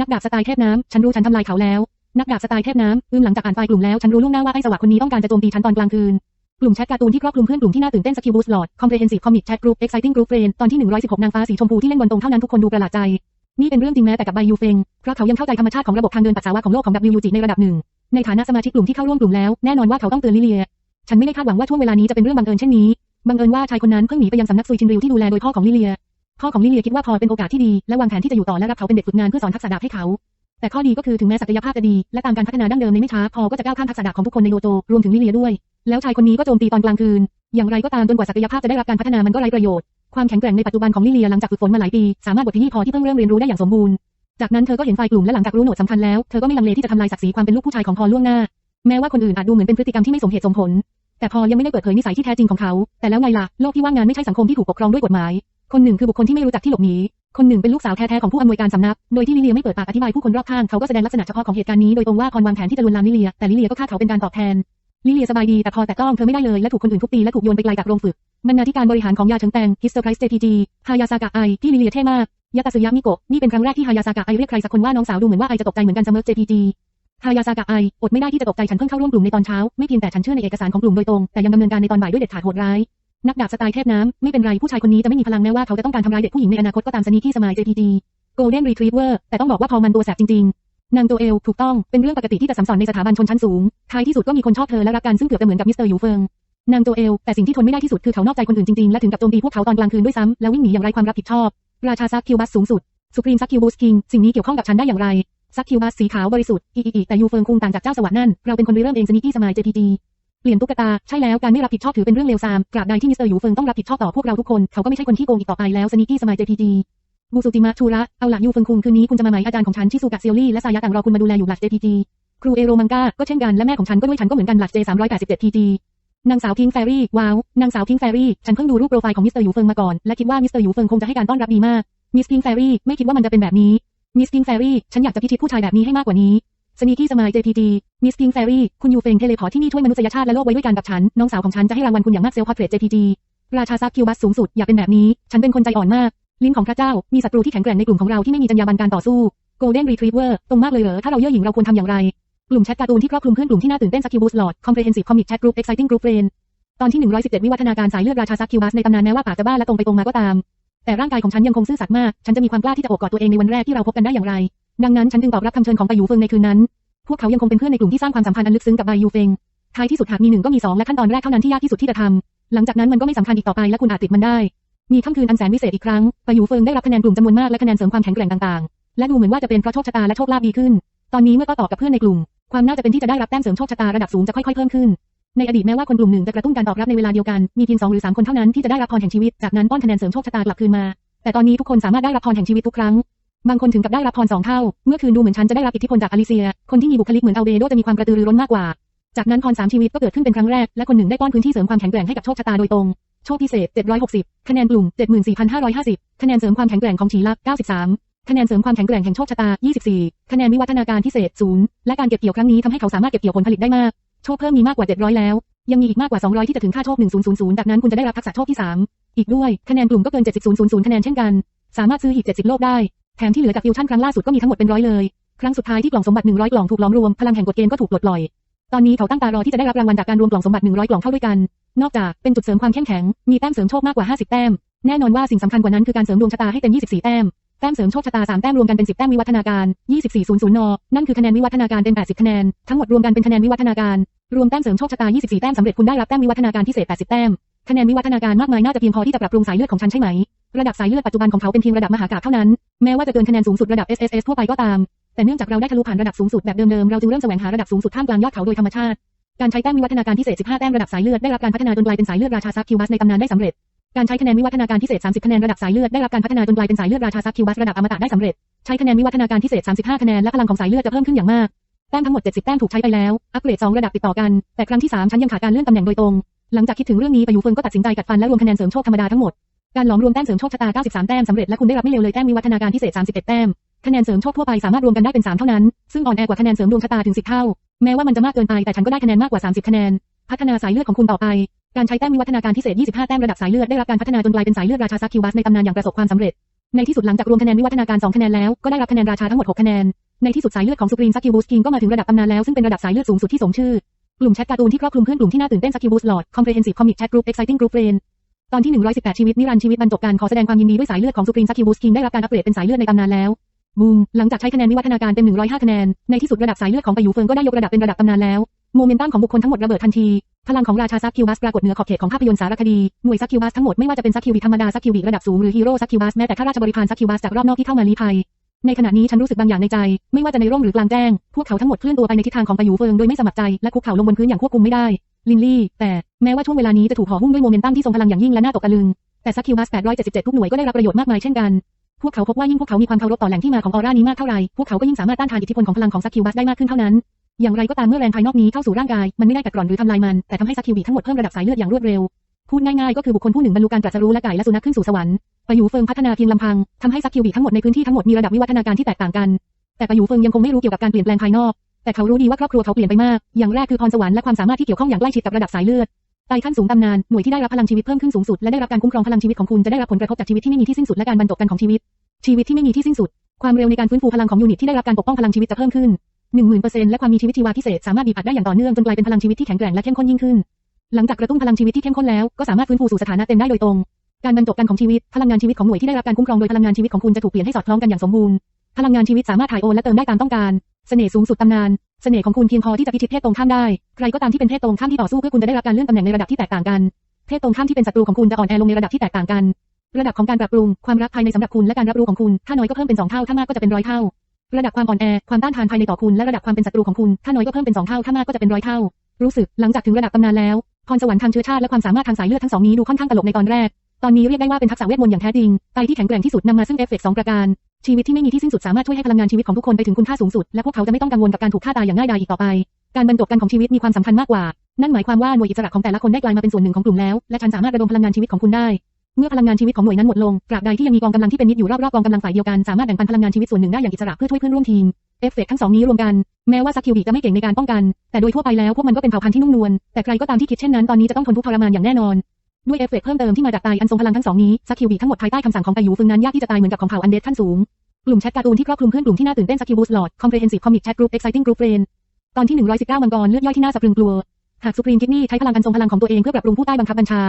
นักดาบสไตล์เทพน้ำฉันรู้ฉันทำลายเขาแล้ว นักดาบสไตล์เทพน้ำอืมหลังจากอ่านไฟล์กลุ่มแล้วฉันรู้ล่วงหน้าว่าไอ้สวะคนนี้ต้องการจะโจมตีฉันตอนกลางคืนกลุ่มแชทการ์ตูนที่ครอบคลุมเพื่อนกลุ่มที่น่าตื่นเต้นสกิลบูสต์ลอด comprehensive comic chat group exciting group friend ตอนที่ 116 นางฟ้าสีชมพูที่เล่นบนตรงเท่านั้นทุกคนดูประหลาดใจ นี่เป็นเรื่องจริงแม้แต่กับไบยูเฟงเพราะเขายังเข้าใจธรรมชาติของระบบทางเดินปัสสาวะของโลกของ WUG ในระดับหนึ่ง ในฐานะสมาชิกกลุ่มที่เข้าร่วมกลุ่มแล้วแน่นอนว่าเขาต้องเตือนลิเลีย ฉันไม่ได้คาดหวังว่าช่วงเวลานี้จะเป็นเรื่องบังเอิญเช่นนี้ บังเอิญว่าชายคนนั้นเพิ่งหนีไปยังสำนักซุยชินริวที่ดูแลโดยพ่อของลิเลีย พ่อของลิเลียคิดว่าพอเป็นโอกาสที่ดี และวางแผนที่จะอยู่ต่อและรับเขาเป็นเด็กฝึกงานเพื่อสอนทักษะดาบให้เขา แต่ข้อดีก็คือถึงแม้ศักยภาพจะดี และตามการพัฒนาดั้งเดิมในไม่ช้าพอก็จะก้าวข้ามทักษะดาบของทุกคนในโดโจรวมถึงลิเลียด้วย แล้วชายคนนี้ก็โจมตีตอนกลางคืน อย่างไรก็ตามจนกว่าศักยภาพจะได้รับการพัฒนามันก็ไร้ประโยชน์ความแข็งแกร่งในปัจจุบันของลิเลียหลังจากฝึกฝนมาหลายปีสามารถบทที่พอที่เพิ่งเริ่มเรียนรู้ได้อย่างสมบูรณ์จากนั้นเธอก็เห็นไฟกลุ่มและหลังจากรู้โหนดสำคัญแล้วเธอก็ไม่ลังเลที่จะทำลายศักดิ์ศรีความเป็นลูกผู้ชายของพอล่วงหน้า แม้ว่าคนอื่นอาจดูเหมือนเป็นพฤติกรรมที่ไม่สมเหตุสมผล แต่พอยังไม่ได้เปิดเผยนิสัยที่แท้จริงของเขา แต่แล้วไงล่ะ โลกที่ว่างงานไม่ใช่สังคมที่ถูกปกครองด้วยกฎหมาย คนหนึ่งคือบุคคลที่ไม่รู้จักที่หลบหนี คนหนึ่งเป็นลูกสาวแท้ๆของผู้อำนวยการสำนัก โดยที่ลิเลียไม่เปิดปากอธิบายผู้คนรอบข้าง เขาก็แสดงลักษณะเฉพาะของเหตุการณ์นี้โดยตรงว่าพรวางแผนที่จะลวนลามลิเลีย แต่ลิเลียก็คาดเขาเป็นการตอบแทน ลิเลียสบายดีแต่พอแต่ต้องเธอไม่ได้เลยและถูกคนอื่นทุบตีและถูกโยนไปไกลจากโรงฝึกบรรณาธิการบริหารของยาเฉิงแตงฮิสเตอร์ไพรส์ JPG ฮายาซากะไอที่ลิเลียเท่มากยาตาสึยะมิโกะนี่เป็นครั้งแรกที่ฮายาซากะไอเรียกใครสักคนว่าน้องสาวดูเหมือนว่าไอจะตกใจเหมือนกันเสมอ JPG ฮายาซากะไอ อดไม่ได้ที่จะตกใจฉันเพิ่งเข้าร่วมกลุ่มในตอนเช้า ไม่เพียงแต่ฉันเชื่อในเอกสารของกลุ่มโดยตรง แต่ยังดำเนินการในตอนบ่ายด้วยเด็ดขาดโหดร้าย นักดาบสไตล์เทพน้ำ ไม่เป็นไรผู้ชายคนนี้จะไม่มีพลังแม้ว่าเขาจะต้องการทำร้ายเด็กผู้หญิงในอนาคตก็ตามสนีที่สมาย JPG Golden Retriever แต่ต้องบอกว่าพอมันตัวแสบจริงๆ นางตัวเอลถูกต้อง เป็นเรื่องปกติที่จะสัมสอนในสถาบันชนชั้นสูง ท้ายที่สุดก็มีคนชอบเธอและรักกันซึ่งเกือบจะเหมือนกับมิสเตอร์ยูเฟิงนางตัวเอล แต่สิ่งที่ทนไม่ได้ที่สุดคือเขานอกใจคนอื่นจริงๆ และถึงกับโจมตีพวกเขาตอนกลางคืนด้วยซ้ำแล้ววิ่งหนีอย่างไร้ความรับผิดชอบ ราชาซักคิวบัสสูงสุดสุพรีมซักคิวบูสคิงสิ่งนี้เกี่ยวข้องกับฉันได้อย่างไร ซักคิวบัสสีขาวบริสุทธิ์อีอีแต่ยูเฟิงคุงต่างจากเจ้าสวรรค์นั่น เราเป็นคนริเริ่มเองสนิกี้สมาย JPG เปลี่ยนตุ๊กตา ใช่แล้วการไม่รับผิดชอบถือเป็นเรื่องเลวทรามตราบใดที่มิสเตอร์ยูเฟิงต้องรับผิดชอบต่อพวกเราทุกคน เขาก็ไม่ใช่คนที่โกงอีกต่อไปแล้วสนิกี้สมาย JPG บูสุติมะชูระ เอาล่ะยูเฟิงคุงคืนนี้คุณจะมาไหมอาจารย์ของฉันชิซูกะเซียวลี่และซายะต่างรอคุณมาดูแลอยู่หลัก JPG ครูเอโรมังกาก็เช่นกันและแม่ของฉันก็ด้วยฉันก็เหมือนกันหลัก J 387 PG นางสาวพิงแฟรี่ว้าวนางสาวพิงแฟรี่ฉันเพิ่งดูรูปโปรไฟล์ของมิสเตอร์ยูเฟิงมาก่อนและคิดว่ามิสเตอร์ยูเฟิงคงจะให้การต้อนรับดีมากมิส p ิงแฟรี่ไม่คิดว่ามันจะเป็นแบบนี้ มิส p ิงแฟรี่ ฉันอยากจะพิชิตผู้ชายแบบนี้ให้มากกว่านี้ สนีกี้สมาย JPG มิส p ิงแฟรี่ คุณยูเฟงเทเลพอร์ที่นี่ช่วยมนุษยชาติและโลกไว้ด้วยกันกับฉัน น้องสาวของฉันจะให้รางวัลคุณอย่างมากเซลพอร์เทรต JPG ราชาซักคิวบัสสูงสุด อย่าเป็นแบบนี้ ฉันเป็นคนใจอ่อนมาก ลิ้นของพระเจ้า มีศัตรูที่แข็งแกร่งในกลุ่มของเราที่ไม่มีจรรยาบรรณการต่อสู้ Golden Retriever ตรงมากเลยเหรอ ถ้าเราเย่อหยิ่งเราควรทำอย่างไร กลุ่มแชทการ์ตูนที่ครอบคลุมเพื่อนกลุ่มที่น่าตื่นเต้น Skill Boost Lord Comprehensive Comic Chat Group Exciting Group Friend ตอนที่ 117 วิวัฒนาการสายเลือดราชาซักคิวบัสในตำนานแม้ว่าปากจะบ้าและตรงไปตรงมาก็ตาม แต่ร่างกายของฉันยังคงซื่อสัตย์มาก ฉันจะมีความกล้าที่จะโอบกอดตัวเองในวันแรกที่เราพบกันได้อย่างไร ดังนั้นฉันจึงตอบรับคำเชิญของไปยูเฟิงในคืนนั้น พวกเขายังคงเป็นเพื่อนในกลุ่มที่สร้างความสัมพันธ์อันลึกซึ้งกับไบยูเฟิงท้ายที่สุดหากมีหนึ่งก็มีสองและขั้นตอนแรกเท่านั้นที่ยากที่สุดที่จะทำหลังจากนั้นมันก็ไม่สำคัญอีกต่อไปและคุณอาจติดมันได้ มีค่ำคืนอันแสนวิเศษอีกครั้งไปยูเฟิงได้รับคะแนนกลุ่มจำนวนมากและคะแนนเสริมความแข็งแกร่งต่างๆ และดูเหมือนว่าจะเป็นเพราะโชคชะตาและโชคลาภดีขึ้น ตอนนี้เมื่อก็ตอบกับเพื่อนในกลุ่ม ความน่าจะเป็นที่จะได้รับแต้มเสริมโชคชะตาระดับสูงจะค่อยๆเพิ่มขึ้น ในอดีตแม้ว่าคนกลุ่มหนึ่งจะกระตุ้นการตอบรับในเวลาเดียวกัน มีเพียงสองหรือสามคนเท่านั้นที่จะได้รับพรแห่งชีวิต จากนั้นป้อนคะแนนเสริมโชคชะตากลับคืนมา แต่ตอนนี้ทุกคนสามารถได้รับพรแห่งชีวิตทุกครั้ง บางคนถึงกับได้รับพรสองเท่า เมื่อคืนดูเหมือนฉันจะได้รับอิทธิพลจากอลิเซีย คนที่มีบุคลิกเหมือนอัลเบโดจะมีความกระตือรือร้นมากกว่า จากนั้นพรสามชีวิตก็เกิดขึ้นเป็นครั้งแรก และคนหนึ่งได้ป้อนพื้นที่เสริมความแข็งแกร่งให้กับโชคชะตาโดยตรง โชคพิเศษ 760 คะแนนกลุ่ม 74,550 คะแนนเสริมความแข็งแกร่งของฉีลัก93คะแนนเสริมความแข็งแกร่งแห่งโชคชะตา 24 คะแนนวิวัฒนาการพิเศษ 0 และการเก็บเกี่ยวครั้งนี้ทำให้เขาสามารถเก็บเกี่ยวผลผลิตได้มาก โชคเพิ่มมีมากกว่า 700 แล้ว ยังมีอีกมากกว่า 200 ที่จะถึงค่าโชค 1000 จากนั้นคุณจะได้รับทักษะโชคที่ 3 อีกด้วย คะแนนกลุ่มก็เกิน 70000 คะแนนเช่นกัน สามารถซื้ออีก 70 โลกได้ แถมที่เหลือจากฟิวชั่นครั้งล่าสุดก็มีทั้งหมดเป็นร้อยเลย ครั้งสุดท้ายที่กล่องสมบัติ100 กล่องถูกล้อมรวม พลังแห่งกฎเกณฑ์ก็ถูกปลดปล่อย ตอนนี้เขาตั้งตารอที่จะได้รับรางวัลจากการรวมกล่องสมบัติ100 กล่องเข้าด้วยกัน นอกจากเป็นจุดเสริมความเข้มแข็ง มีแต้มเสริมโชคมากกว่า 50 แต้ม แน่นอนว่าสิ่งสำคัญกว่านั้นคือการเสริมดวงชะตาให้เต็ม 24 แต้ม แต้มเสริมโชคชะตา3แต้มรวมกันเป็น10แต้มวิวัฒนาการ 2400 น นั่นคือคะแนนวิวัฒนาการเป็น80 คะแนน ทั้งหมดรวมกันเป็นคะแนนวิวัฒนาการ รวมแต้มเสริมโชคชะตา 24 แต้มสำเร็จคุณได้รับแต้มวิวัฒนาการพิเศษ 80 แต้ม คะแนนวิวัฒนาการมากมายน่าจะเพียงพอที่จะปรับปรุงสายเลือดของฉันใช่ไหม ระดับสายเลือดปัจจุบันของเขาเป็นเพียงระดับมหากาพย์เท่านั้น แม้ว่าจะเกินคะแนนสูงสุดระดับ SSS ทั่วไปก็ตาม แต่เนื่องจากเราได้ทะลุผ่านระดับสูงสุดแบบเดิมๆ เราจึงเริ่มแสวงหาระดับสูงสุดท่ามกลางยอดเขาโดยธรรมชาติ การใช้แต้มวิวัฒนาการพิเศษ 15 แต้มระดับสายเลือดได้รับการพัฒนาจนกลายเป็นสายเลือดราชาซักคิวบัสในตำนานได้สำเร็จ การใช้คะแนนวิวัฒนาการพิเศษ 30 คะแนนระดับสายเลือดได้รับการพัฒนาจนกลายเป็นสายเลือดราชาซักคิวบัสระดับอมตะได้สำเร็จ ใช้คะแนนวิวัฒนาการพิเศษ 35 คะแนนและพลังของสายเลือดจะเพิ่มขึ้นอย่างมากแต้มทั้งหมด 70 แต้มถูกใช้ไปแล้ว อัปเกรด 2 ระดับติดต่อกัน แต่ครั้งที่ 3 ฉันยังขาดการเลื่อนตำแหน่งโดยตรง หลังจากคิดถึงเรื่องนี้ไปยูเฟิงก็ตัดสินใจกัดฟันและรวมคะแนนเสริมโชคธรรมดาทั้งหมด การหลอมรวมแต้มเสริมโชคชะตา 93 แต้มสำเร็จและคุณได้รับไม่เลวเลยแต้มวิวัฒนาการพิเศษ 31 แต้ม คะแนนเสริมโชคทั่วไปสามารถรวมกันได้เป็น 3 เท่านั้น ซึ่งอ่อนแอกว่าคะแนนเสริมดวงชะตาถึง 10 เท่า แม้ว่ามันจะมากเกินไปแต่ฉันก็ได้คะแนนมากกว่า 30 คะแนน พัฒนาสายเลือดของคุณต่อไป การใช้แต้มวิวัฒนาการพิเศษ 25 แต้มระดับสายเลือดได้รับการพัฒนาจนกลายเป็นสายเลือดราชาซักคิวบัสในตำนานอย่างประสบความสำเร็จ ในที่สุดหลังจากรวมคะแนนวิวัฒนาการ 2 คะแนนแล้วก็ได้รับคะแนนราชาทั้งหมด 6 คะแนน ในที่สุดสายเลือดของสุปรีมซักคิวบูสคิงก็มาถึงระดับตำนานแล้วซึ่งเป็นระดับสายเลือดสูงสุดที่สมชื่อกลุ่มแชทการ์ตูนที่ครอบคลุมเพื่อนกลุ่มที่น่าตื่นเต้นซักคิวบูสหลอด Comprehensive Comic Chat Group Exciting Group Friend ตอนที่ 118 ชีวิตนิรันดร์ชีวิตบรรจบกันขอแสดงความยินดีด้วยสายเลือดของสุปรีมซักคิวบูสคิงได้รับการอัปเกรดเป็นสายเลือดในตำนานแล้วบูมหลังจากใช้คะแนนวิวัฒนาการเต็ม 105 คะแนน ในที่สุดระดับสายเลือดของไปยูเฟิงก็ได้ยกระดับเป็นระดับตำนานแล้ว โมเมนตัมของบุคคลทั้งหมดระเบิดทันที พลังของราชาซักคิวบัสปรากฏเหนือขอบเขตของภาพยนตร์สารคดี หน่วยซักคิวบัสทั้งหมดไม่ว่าจะเป็นซักคิวบิธรรมดาซักคิวบิระดับสูงหรือฮีโร่ซักคิวบัสแม้แต่ข้าราชบริพารซักคิวบัสจากรอบนอกที่เข้ามาลี้ภัย ในขณะนี้ฉันรู้สึกบางอย่างในใจ ไม่ว่าจะในร่มหรือกลางแจ้ง พวกเขาทั้งหมดเคลื่อนตัวไปในทิศทางของไปยูเฟิงโดยไม่สมัครใจและคุกเข่าลงบนพื้นอย่างควบคุมไม่ได้ ลินลี่ แต่แม้ว่าช่วงเวลานี้จะถูกห่อหุ้มด้วยโมเมนตัมที่ทรงพลังอย่างยิ่งและน่าตกตะลึง แต่ซักคิวบัส877ทุกหน่วยก็ได้รับประโยชน์มากมายเช่นกันพวกเขาพบว่ายิ่งพวกเขามีความเคารพต่อแหล่งที่มาของออร่านี้มากเท่าไหร่พวกเขาก็ยิ่งสามารถต้านทานอิทธิพลของพลังของซักคิวบัสได้มากขึ้นเท่านั้น อย่างไรก็ตามเมื่อแรงภายนอกนี้เข้าสู่ร่างกาย มันไม่ได้กัดกร่อนหรือทำลายมัน แต่ทำให้ซักคิวบีทั้งหมดเพิ่มระดับสายเลือดอย่างรวดเร็ว พูดง่ายๆก็คือบุคคลผู้หนึ่งบรรลุการตรัสรู้และไก่และสุนัขขึ้นสู่สวรรค์ไปายูเฟิงพัฒนาเพียงลำพังทำให้ซักคิวบีทั้งหมดในพื้นที่ทั้งหมดมีระดับวิวัฒนาการที่แตกต่างกัน แต่ไปายูเฟิงยังคงไม่รู้เกี่ยวกับการเปลี่ยนแปลงภายนอก แต่เขารู้ดีว่าครอบครัวเขาเปลี่ยนไปมาก อย่างแรกคือพรสวรรค์และความสามารถที่เกี่ยวข้องอย่างใกล้ชิดกับระดับสายเลือดไตขั้นสูงตำนานหน่วยที่ได้รับพลังชีวิตเพิ่มขึ้นสูงสุดและได้รับการคุ้มครองพลังชีวิตของคุณจะได้รับผลกระทบจากชีวิตที่ไม่มีที่สิ้นสุดและการบรรจบกันของชีวิต ชีวิตที่ไม่มีที่สิ้นสุด ความเร็วในการฟื้นฟูพลังของยูนิตที่ได้รับการปกป้องพลังชีวิตจะเพิ่มขึ้น 10,000%และความมีชีวิตชีวาพิเศษสามารถบีบอัดได้อย่างต่อเนื่องจนกลายเป็นพลังชีวิตที่แข็งแกร่งและเข้มข้นยิ่งขึ้น หลังจากกระตุ้นพลังชีวิตที่เข้มข้นแล้วก็สามารถฟื้นฟูสู่สถานะเต็มได้โดยตรง การบรรจบกันของชีวิตพลังงานชีวิตของหน่วยที่ได้รับการคุ้มครองโดยพลังงานชีวิตของคุณจะถูกเปลี่ยนให้สอดคล้องกันอย่างสมบูรณ์พลังงานชีวิตสามารถถ่ายโอนและเติมได้ตามต้องการ เสน่ห์สูงสุดตำนาน เสน่ห์ของคุณเพียงพอที่จะพิชิตเพศตรงข้ามได้ ใครก็ตามที่เป็นเพศตรงข้ามที่ต่อสู้เพื่อคุณจะได้รับการเลื่อนตำแหน่งในระดับที่แตกต่างกัน เพศตรงข้ามที่เป็นศัตรูของคุณจะอ่อนแอลงในระดับที่แตกต่างกัน ระดับของการปรับปรุง ความรักภายในสำหรับคุณและการรับรู้ของคุณ ถ้าน้อยก็เพิ่มเป็นสองเท่า ถ้ามากก็จะเป็นร้อยเท่า ระดับความอ่อนแอ ความต้านทานภายในต่อคุณและระดับความเป็นศัตรูของคุณ ถ้าน้อยก็เพิ่มเป็นสองเท่า ถ้ามากก็จะเป็นร้อยเท่า รู้สึก หลังจากถึงระดับตำนานแล้ว พรสวรรค์ทางเชื้อชาติและความสามารถทางสายเลือดทั้งสองนี้ดูค่อนข้างตลกในตอนแรก ตอนนี้เรียกได้ว่าเป็นทักษะเวทมนต์อย่างแท้จริงไตที่แข็งแกร่งที่สุดนำมาซึ่งเอฟเฟกต์สองประการ ชีวิตที่ไม่มีที่สิ้นสุดสามารถช่วยให้พลังงานชีวิตของทุกคนไปถึงคุณค่าสูงสุด และพวกเขาจะไม่ต้องกังวลกับการถูกฆ่าตายอย่างง่ายดายอีกต่อไป การบรรจบกันของชีวิตมีความสำคัญมากกว่า นั่นหมายความว่าหน่วยอิสระของแต่ละคนได้กลายมาเป็นส่วนหนึ่งของกลุ่มแล้ว และฉันสามารถระดมพลังงานชีวิตของคุณได้ เมื่อพลังงานชีวิตของหน่วยนั้นหมดลงตราบใดที่ยังมีกองกำลังที่เป็นมิตรอยู่รอบๆกองกำลังฝ่ายเดียวกันสามารถแบ่งปันพลังงานชีวิตส่วนหนึ่งได้อย่างอิสระเพื่อช่วยเพื่อนร่วมทีมเอฟเฟกทั้งสองนี้รวมกันแม้ว่าซักคิวบิจะไม่เก่งในการป้องกัน แต่โดยทั่วไปแล้วพวกมันก็เป็นเผ่าพันธุ์ที่นุ่มนวลแต่ใครก็ตามที่คิดเช่นนั้นตอนนี้จะต้องทนทุกข์ทรมานอย่างแน่นอนด้วยเอฟเฟกเพิ่มเติมที่มาจากไตอันทรงพลังทั้งสองนี้ซักคิวบิทั้งหมดภายใต้คำสั่งของไปอยู่ฟึงนั้นยากที่จะตายเหมือนกับของเผ่าอันเดดขั้นสูงกลุ่มแชทการ์ตูนที่ครอบคลุมเพื่อนกลุ่มที่น่าตื่นเต้นซักคิวบูสลอดคอมเพรเฮนซีฟคอมิกแชทกรุ๊ปเอ็กไซติ้งกรุ๊ปเรนตอนที่119มังกรเลือดย่อยที่น่าสะพรึงกลัวหากสุพรีมคิดนี่ใช้พลังอันทรงพลังของตัวเองเพื่อปรับปรุงผู้ใต้บังคับบัญชา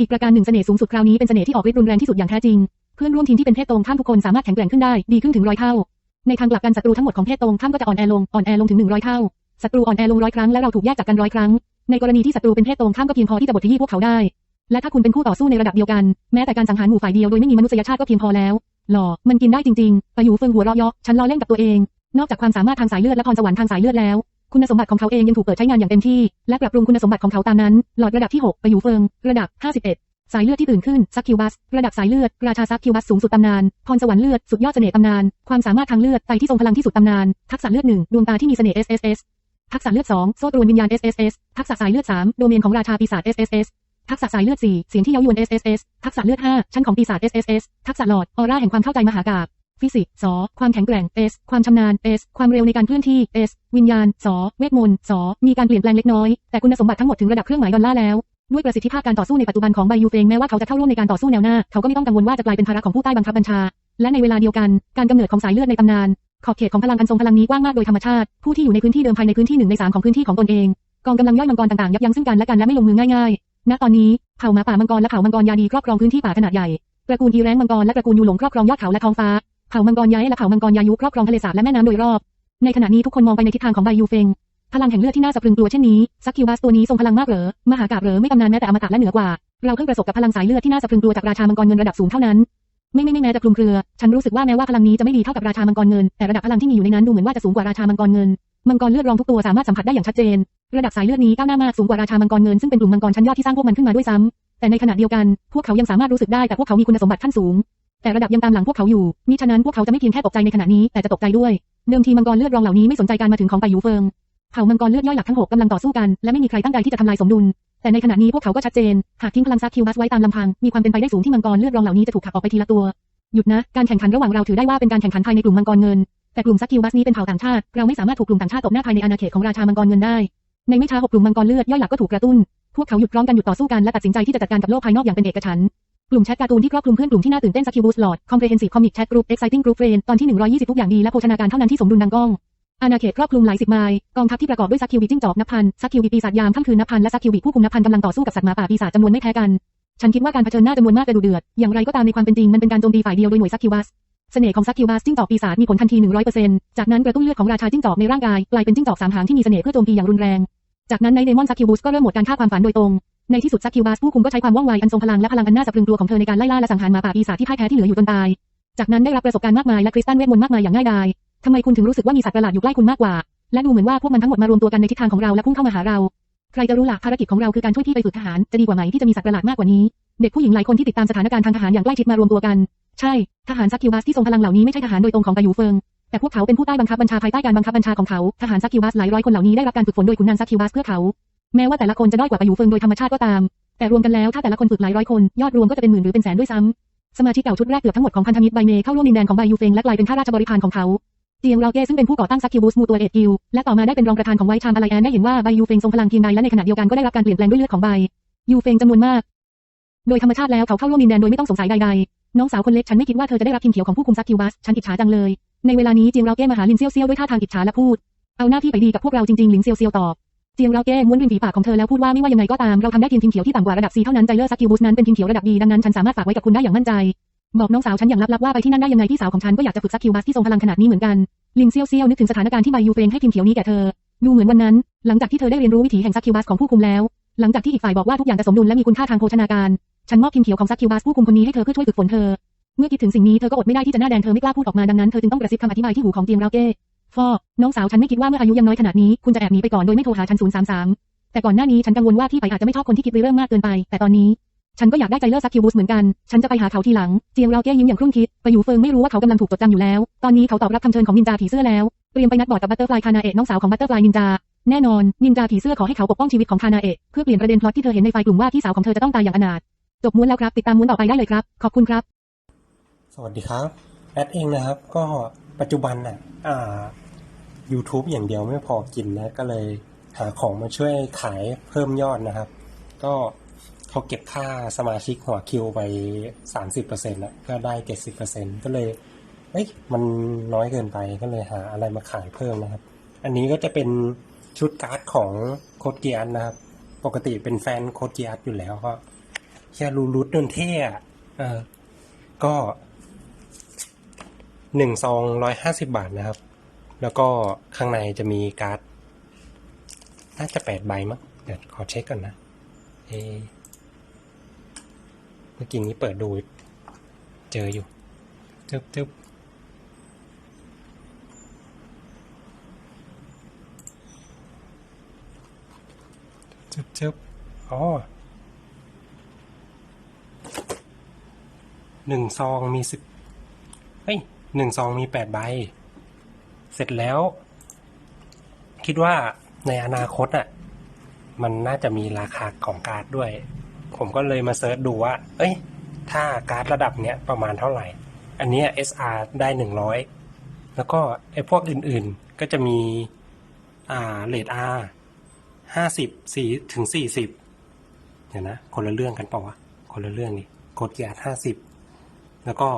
อีกประการหนึ่งเสน่ห์สูงสุดคราวนี้เป็นเสน่ห์ที่ออกฤทธิ์รุนแรงที่สุดอย่างแท้จริง เพื่อนร่วมทีมที่เป็นเพศตรงข้ามทุกคนสามารถแข็งแกร่งขึ้นได้ดีขึ้นถึงร้อยเท่า ในทางกลับกันศัตรูทั้งหมดของเพศตรงข้ามก็จะอ่อนแอลงอ่อนแอลงถึงหนึ่งร้อยเท่าศัตรูอ่อนแอลงร้อยครั้งและเราถูกแยกจากกันร้อยครั้ง ในกรณีที่ศัตรูเป็นเพศตรงข้ามก็เพียงพอที่จะบดขยี้พวกเขาได้ และถ้าคุณเป็นคู่ต่อสู้ในระดับเดียวกัน แม้แต่การสังหารหมู่ฝ่ายเดียวโดยไม่มีมนุษยชาติก็เพียงพอแล้ว หล่อ มันกินได้จริงๆไปอยู่เฟิงหัวเราะเยาะฉันล้อเล่นกับตัวเอง นอกจากความสามารถทางสายเลือดและพรสวรรค์ทางสายเลือดแล้ว คุณสมบัติของเขาเองยังถูกเปิดใช้งานอย่างเต็มที่ และปรับปรุงคุณสมบัติของเขาตามนั้น หลอดระดับที่ 6 ไปอยู่เฟิง ระดับ 51 สายเลือดที่ตื่นขึ้น ซักคิวบัส ระดับสายเลือด ราชาซักคิวบัสสูงสุดตำนาน พรสวรรค์เลือด สุดยอดเสน่ห์ตำนาน ความสามารถทางเลือด ไตที่ทรงพลังที่สุดตำนาน ทักษะเลือดหนึ่งดวงตาที่มีเสน่ห์ SSS ทักษะเลือด2โซ่ตรวนวิญญาณ SSS ทักษะสายเลือด3โดเมนของราชาปีศาจ SSS ทักษะสายเลือด4เสียงที่เย้ายวน SSS ทักษะเลือด5ชั้นของปีศาจ SSS ทักษะหลอด ออร่าแห่งความเข้าใจมหากาพย์ ฟิสิกส์สอความแข็งแกร่ง S ความชำนาญ S ความเร็วในการเคลื่อนที่ S วิญญาณสอเวทมนต์สอมีการเปลี่ยนแปลงเล็กน้อย แต่คุณสมบัติทั้งหมดถึงระดับเครื่องหมายดอลลาร์แล้ว ด้วยประสิทธิภาพการต่อสู้ในปัจจุบันของไบยูเฟงแม้ว่าเขาจะเข้าร่วมในการต่อสู้แนวหน้า เขาก็ไม่ต้องกังวลว่าจะกลายเป็นภาระของผู้ใต้บังคับบัญชา และในเวลาเดียวกัน การกำเนิดของสายเลือดในตำนาน ขอบเขตของพลังอันทรงพลังนี้กว้างมากโดยธรรมชาติ ผู้ที่อยู่ในพื้นที่เดิมภายในพื้นที่หนึ่งในสามของพื้นที่ของตนเอง กองกำลังย่อยมังกรต่างๆยับยั้งซึ่งกันและกันและไม่ลงมือง่ายๆ ณ ตอนนี้เผ่าหมาป่ามังกรและเผ่ามังกรยาดีครอบครองพื้นที่ป่าขนาดใหญ่ตระกูลอีแรงมังกรและตระกูลยูหลงครอบครองยอดเขาและท้องฟ้า เผ่ามังกรย้ายและเผ่ามังกรยายุครอบครองทะเลสาบและแม่น้ำโดยรอบ ในขณะนี้ทุกคนมองไปในทิศทางของไบยูเฟง พลังแห่งเลือดที่น่าสะพรึงกลัวเช่นนี้ซักคิวบัสตัวนี้ทรงพลังมากเหรอมหากาพย์เหรอไม่ตำนานแม้แต่อมตะและเหนือกว่า เราเพิ่งประสบกับพลังสายเลือดที่น่าสะพรึงกลัวจากราชามังกรเงินระดับสูงเท่านั้นไม่ไม่ไม่แม้จะคลุมเครือ ฉันรู้สึกว่าแม้ว่าพลังนี้จะไม่ดีเท่ากับราชามังกรเงิน แต่ระดับพลังที่มีอยู่ในนั้นดูเหมือนว่าจะสูงกว่าราชามังกรเงิน มังกรเลือดรองทุกตัวสามารถสัมผัสได้อย่างชัดเจน ระดับสายเลือดนี้ก้าวหน้ามากสูงกว่าราชามังกรเงินซึ่งเป็นกลุ่มมังกรชั้นยอดที่สร้างพวกมันขึ้นมาด้วยซ้ำแต่ในขณะเดียวกัน พวกเขายังสามารถรู้สึกได้แต่พวกเขามีคุณสมบัติขั้นสูง แต่ระดับยังตามหลังพวกเขาอยู่ มิฉะนั้นพวกเขาจะไม่เพียงแค่ตกใจในขณะนี้ แต่จะตกใจด้วย เดิมทีมังกรเลือดรองเหล่านี้ไม่สนใจการมาถึงของไปยูเฟิง เผ่ามังกรเลือดย่อยหลักทั้งหกกำลังต่อสู้กัน และไม่มีใครตั้งใจที่จะทำลายสมดุล แต่ในขณะนี้พวกเขาก็ชัดเจน หากทิ้งพลังซักคิวบัสไว้ตามลำพัง มีความเป็นไปได้สูงที่มังกรเลือดรองเหล่านี้จะถูกขับออกไปทีละตัว หยุดนะ การแข่งขันระหว่างเราถือได้ว่าเป็นการแข่งขันภายในกลุ่มมังกรเงิน แต่กลุ่มซักคิวบัสนี้เป็นเผ่าต่างชาติ เราไม่สามารถถูกกลุ่มต่างชาติตบหน้าภายในอาณาเขตของราชามังกรเงินได้ ในไม่ช้าหกกลุ่มมังกรเลือดย่อยหลักก็ถูกกระตุ้น พวกเขาหยุดพร้อมกันหยุดต่อสู้กันและตัดสินใจที่จะจัดการกับโลกภายนอกอย่างเป็นเอกฉันท์ กลุ่มแชทการ์ตูนที่ครอบคลุมเพื่อนกลุ่มที่น่าตื่นเต้นซักคิวบูสลอดคอมเพรเฮนซีฟคอมิกแชทกรุ๊ปเอ็กไซติ้งกรุ๊ปเฟรนตอนที่ 120 ทุกอย่างดีและโภชนาการเท่านั้นที่สมดุลดังก้อง อาณาเขตครอบคลุมหลายสิบไมล์กองทัพที่ประกอบด้วยซักคิวบีจิ้งจอกนับพันซักคิวบีปีศาจยามค่ำคืนนับพันและซักคิวบีผู้คุมนับพันกำลังต่อสู้กับสัตว์หมาป่าปีศาจจำนวนไม่แพ้กัน ฉันคิดว่าการเผชิญหน้าจำนวนมากจะดุเดือด อย่างไรก็ตามในความเป็นจริงมันเป็นการโจมตีฝ่ายเดียวโดยหน่วยซักคิวบัสเสน่ห์ของซักคิวบัสจิ้งจอกปีศาจมีผลทันที 100%จากนั้นกระตุ้นเลือดของราชาจิ้งจอกในร่างกายกลายเป็นจิ้งจอกสามหางที่มีเสน่ห์เพื่อโจมตีอย่างรุนแรง จากนั้นในเดมอนซักคิวบูสก็เริ่มหมดการฆ่าความฝันโดยตรง ในที่สุดซักคิวบัสผู้คุมก็ใช้ความว่องไวอันทรงพลังและพลังอันน่าสะพรึงกลัวของเธอในการไล่ล่าและสังหารหมาป่าปีศาจที่พ่ายแพ้ที่เหลืออยู่จนตาย จากนั้นได้รับประสบการณ์มากมายและคริสตัลเวทมนต์มากมายอย่างง่ายดายทำไมคุณถึงรู้สึกว่ามีสัตว์ประหลาดอยู่ใกล้คุณมากกว่า และดูเหมือนว่าพวกมันทั้งหมดมารวมตัวกันในทิศทางของเราและพุ่งเข้ามาหาเรา ใครจะรู้ล่ะภารกิจของเราคือการช่วยพี่ไปฝึกทหาร จะดีกว่าไหมที่จะมีสัตว์ประหลาดมากกว่านี้ เด็กผู้หญิงหลายคนที่ติดตามสถานการณ์ทางทหารอย่างใกล้ชิดมารวมตัวกัน ใช่ ทหารซักคิวบัสที่ทรงพลังเหล่านี้ไม่ใช่ทหารโดยตรงของกายูเฟิง แต่พวกเขาเป็นผู้ใต้บังคับบัญชาภายใต้การบังคับบัญชาของเขา ทหารซักคิวบัสหลายร้อยคนเหล่านี้ได้รับการฝึกฝนโดยขุนนางซักคิวบัสเพื่อเขา แม้ว่าแต่ละคนจะด้อยกว่ากายูเฟิงโดยธรรมชาติก็ตาม แต่รวมกันแล้วถ้าแต่ละคนฝึกหลายร้อยคน ยอดรวมก็จะเป็นหมื่นหรือเป็นแสนด้วยซ้ำสมาชิกเก่าชุดแรกเกือบทั้งหมดของพันธมิตรไบเมเข้าร่วมดินแดนของไบยูเฟิงและกลายเป็นข้าราชบริพารของเขาเจียงเราเก้ซึ่งเป็นผู้ก่อตั้งซักคิวบูสมูตัวเอ็ดกิลและต่อมาได้เป็นรองประธานของไวชามอะไรแอนได้เห็นว่าไบยูเฟงทรงพลังเพียงใดและในขณะเดียวกันก็ได้รับการเปลี่ยนแปลงด้วยเลือดของไบยูเฟงจำนวนมาก โดยธรรมชาติแล้วเขาเข้าร่วมดินแดนโดยไม่ต้องสงสัยใดๆ น้องสาวคนเล็กฉันไม่คิดว่าเธอจะได้รับพิมเขียวของผู้คุมซักคิวบัสฉันอิจฉาจังเลย ในเวลานี้เจียงเราเก้มาหาลินเซียวเซียวด้วยท่าทางอิจฉาและพูด เอาหน้าที่ไปดีกับพวกเราจริงๆลินเซียวเซียวตอบ จียงเราเก้ม้วนริมฝีปากของเธอแล้วพูดว่าไม่ว่ายังไงก็ตามเราทำได้เพียงพิมเขียวที่ต่ำกว่าระดับ C เท่านั้นใจเลอร์ซักคิวบูสนั้นเป็นพิมเขียวระดับ D ดังนั้นฉันสามารถฝากไว้กับคุณได้อย่างมั่นใจ บอกน้องสาวฉันอย่างลับๆว่าไปที่นั่นได้ยังไงพี่สาวของฉันก็อยากจะฝึกซักคิวบัสที่ทรงพลังขนาดนี้เหมือนกันลินเซียวเซียวนึกถึงสถานการณ์ที่ไบยูเฟงให้พิมเขียวนี้แก่เธอดูเหมือนวันนั้น หลังจากที่เธอได้เรียนรู้วิถีแห่งซักคิวบัสของผู้คุมแล้ว หลังจากที่อีกฝ่ายบอกว่าทุกอย่างจะสมดุลและมีคุณค่าทางโภชนาการ ฉันมอบพิมเขียวของซักคิวบัสผู้คุมคนนี้ให้เธอเพื่อช่วยฝึกฝนเธอ เมื่อคิดถึงสิ่งนี้เธอก็อดไม่ได้ที่จะหน้าแดงเธอไม่กล้าพูดออกมาดังนั้นเธอจึงต้องกระซิบคำอธิบายที่หูของเจียงเราเก้ ฟอน้องสาวฉันไม่คิดว่าเมื่ออายุยังน้อยขนาดนี้คุณจะแอบหนีไปก่อนโดยไม่โทรหาฉันศูนย์สามสามแต่ก่อนหน้านี้ฉันกังวลว่าพี่ไปอาจจะไม่ชอบคนที่คิดเรื่องมากเกินไป แต่ตอนนี้ ฉันก็อยากได้ใจเลอร์ซักคิวบูสเหมือนกัน ฉันจะไปหาเขาทีหลัง เจียงเราเก้ยิ้มอย่างครุ่นคิด ไปอยู่เฟิงไม่รู้ว่าเขากำลังถูกจดจำอยู่แล้ว ตอนนี้เขาตอบรับคำเชิญของนินจาผีเสื้อแล้ว เตรียมไปนัดบอร์ดกับบัตเตอร์ฟลายคานาเอะน้องสาวของบัตเตอร์ฟลายนินจา แน่นอน นินจาผีเสื้อขอให้เขาปกป้องชีวิตของคานาเอะเพื่อเปลี่ยนประเด็นพล็อตที่เธอเห็นในไฟกลุ่มว่าพี่สาวของเธอจะต้องตายอย่างอนาถ จบม้วนแล้วครับ ติดตามม้วนต่อไปได้เลยครับ ขอบคุณครับ สวัสดีครับแอดเองนะครับ ก็ปัจจุบันน่ะอ่า YouTube อย่างเดียวไม่พอกินนะก็เลยหาของมาช่วยขายเพิ่มยอดนะครับ ก็เขาเก็บค่าสมาชิกหัวคิวไป 30%แล้วก็ได้ 70%ก็เลยเอ้ยมันน้อยเกินไปก็เลยหาอะไรมาขายเพิ่มนะครับ อันนี้ก็จะเป็นชุดการ์ดของโคดเกียร์นะครับ ปกติเป็นแฟนโคดเกียร์อยู่แล้วก็แค่รูรุดเดินเท่เออก็หนึ่งซองร้อยห้าสิบาทนะครับ แล้วก็ข้างในจะมีการ์ดน่าจะแปดใบมั้งเดี๋ยวขอเช็คก่อนนะเอเมื่อกี้นี้เปิดดูเจออยู่จึ๊บจึ๊บจึ๊บจึ๊บอ๋อหนึ่งซองมีสิบเฮ้ยหนึ่งซองมีแปดใบ ร็จแล้ว คิดว่าในอนาคตอะ มันน่าจะมีราคาของการ์ดด้วย ผมก็เลยมาเซิร์ชดูว่า เอ้ย ถ้าการ์ดระดับเนี้ยประมาณเท่าไหร่ อันเนี้ย SR ได้หนึ่งร้อยแล้วก็ไอ้พวกอื่นๆก็จะมีอ่าเลด R ห้าสิบสี่ถึงสี่สิบเดี๋ยวนะ คนละเรื่องกันเปล่าวะคนละเรื่องนี่โคดเกียร์ห้าสิบแล้วก็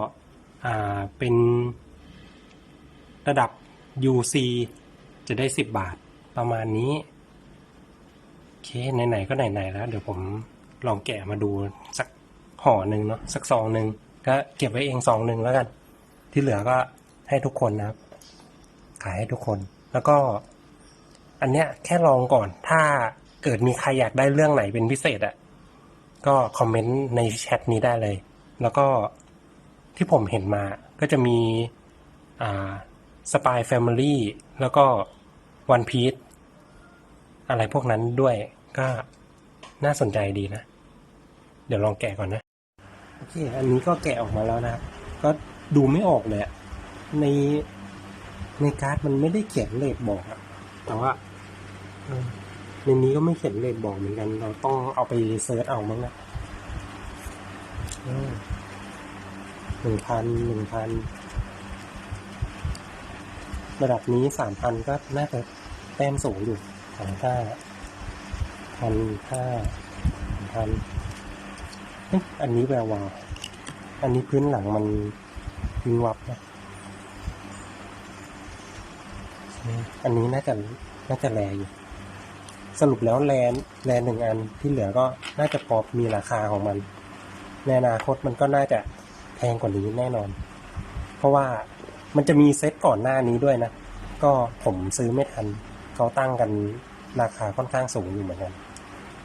อ่าเป็นระดับ UC จะได้ 10 บาทประมาณนี้โอเคไหนๆก็ไหนๆแล้ว เดี๋ยวผมลองแกะมาดูสักห่อหนึ่งเนาะสักซองหนึ่งก็เก็บไว้เองซองหนึ่งแล้วกัน ที่เหลือก็ให้ทุกคนนะครับ ขายให้ทุกคน แล้วก็ อันเนี้ยแค่ลองก่อน ถ้าเกิดมีใครอยากได้เรื่องไหนเป็นพิเศษอะ่ะก็คอมเมนต์ในแชทนี้ได้เลย แล้วก็ที่ผมเห็นมาก็จะมีอ่า สปายแฟมิลี่แล้วก็วันพี e อะไรพวกนั้นด้วยก็น่าสนใจดีนะ เดี๋ยวลองแกะก่อนนะ โอเค อันนี้ก็แกะออกมาแล้วนะครับ ก็ดูไม่ออกเลยอะในในการ์ดมันไม่ได้เขียนเลทบอกอะแต่ว่าเออในนี้ก็ไม่เขียนเลทบอกเหมือนกัน เราต้องเอาไปเซิร์ชเอามั้งนะหนึ่งพันหนึ่งพัน ระดับนี้สามพันก็น่าจะแต้มสูงอยู่สองห้าพันห้าพันเอ๊ะอันนี้แวววาวอันนี้พื้นหลังมันวิงวับนะอันนี้น่าจะน่าจะแรอยู่ สรุปแล้วแลนแลนหนึ่งอันที่เหลือก็น่าจะพอมีราคาของมัน ในอนาคตมันก็น่าจะแพงกว่านี้แน่นอน เพราะว่า มันจะมีเซตก่อนหน้านี้ด้วยนะ ก็ผมซื้อไม่ทัน เขาตั้งกันราคาค่อนข้างสูงอยู่เหมือนกัน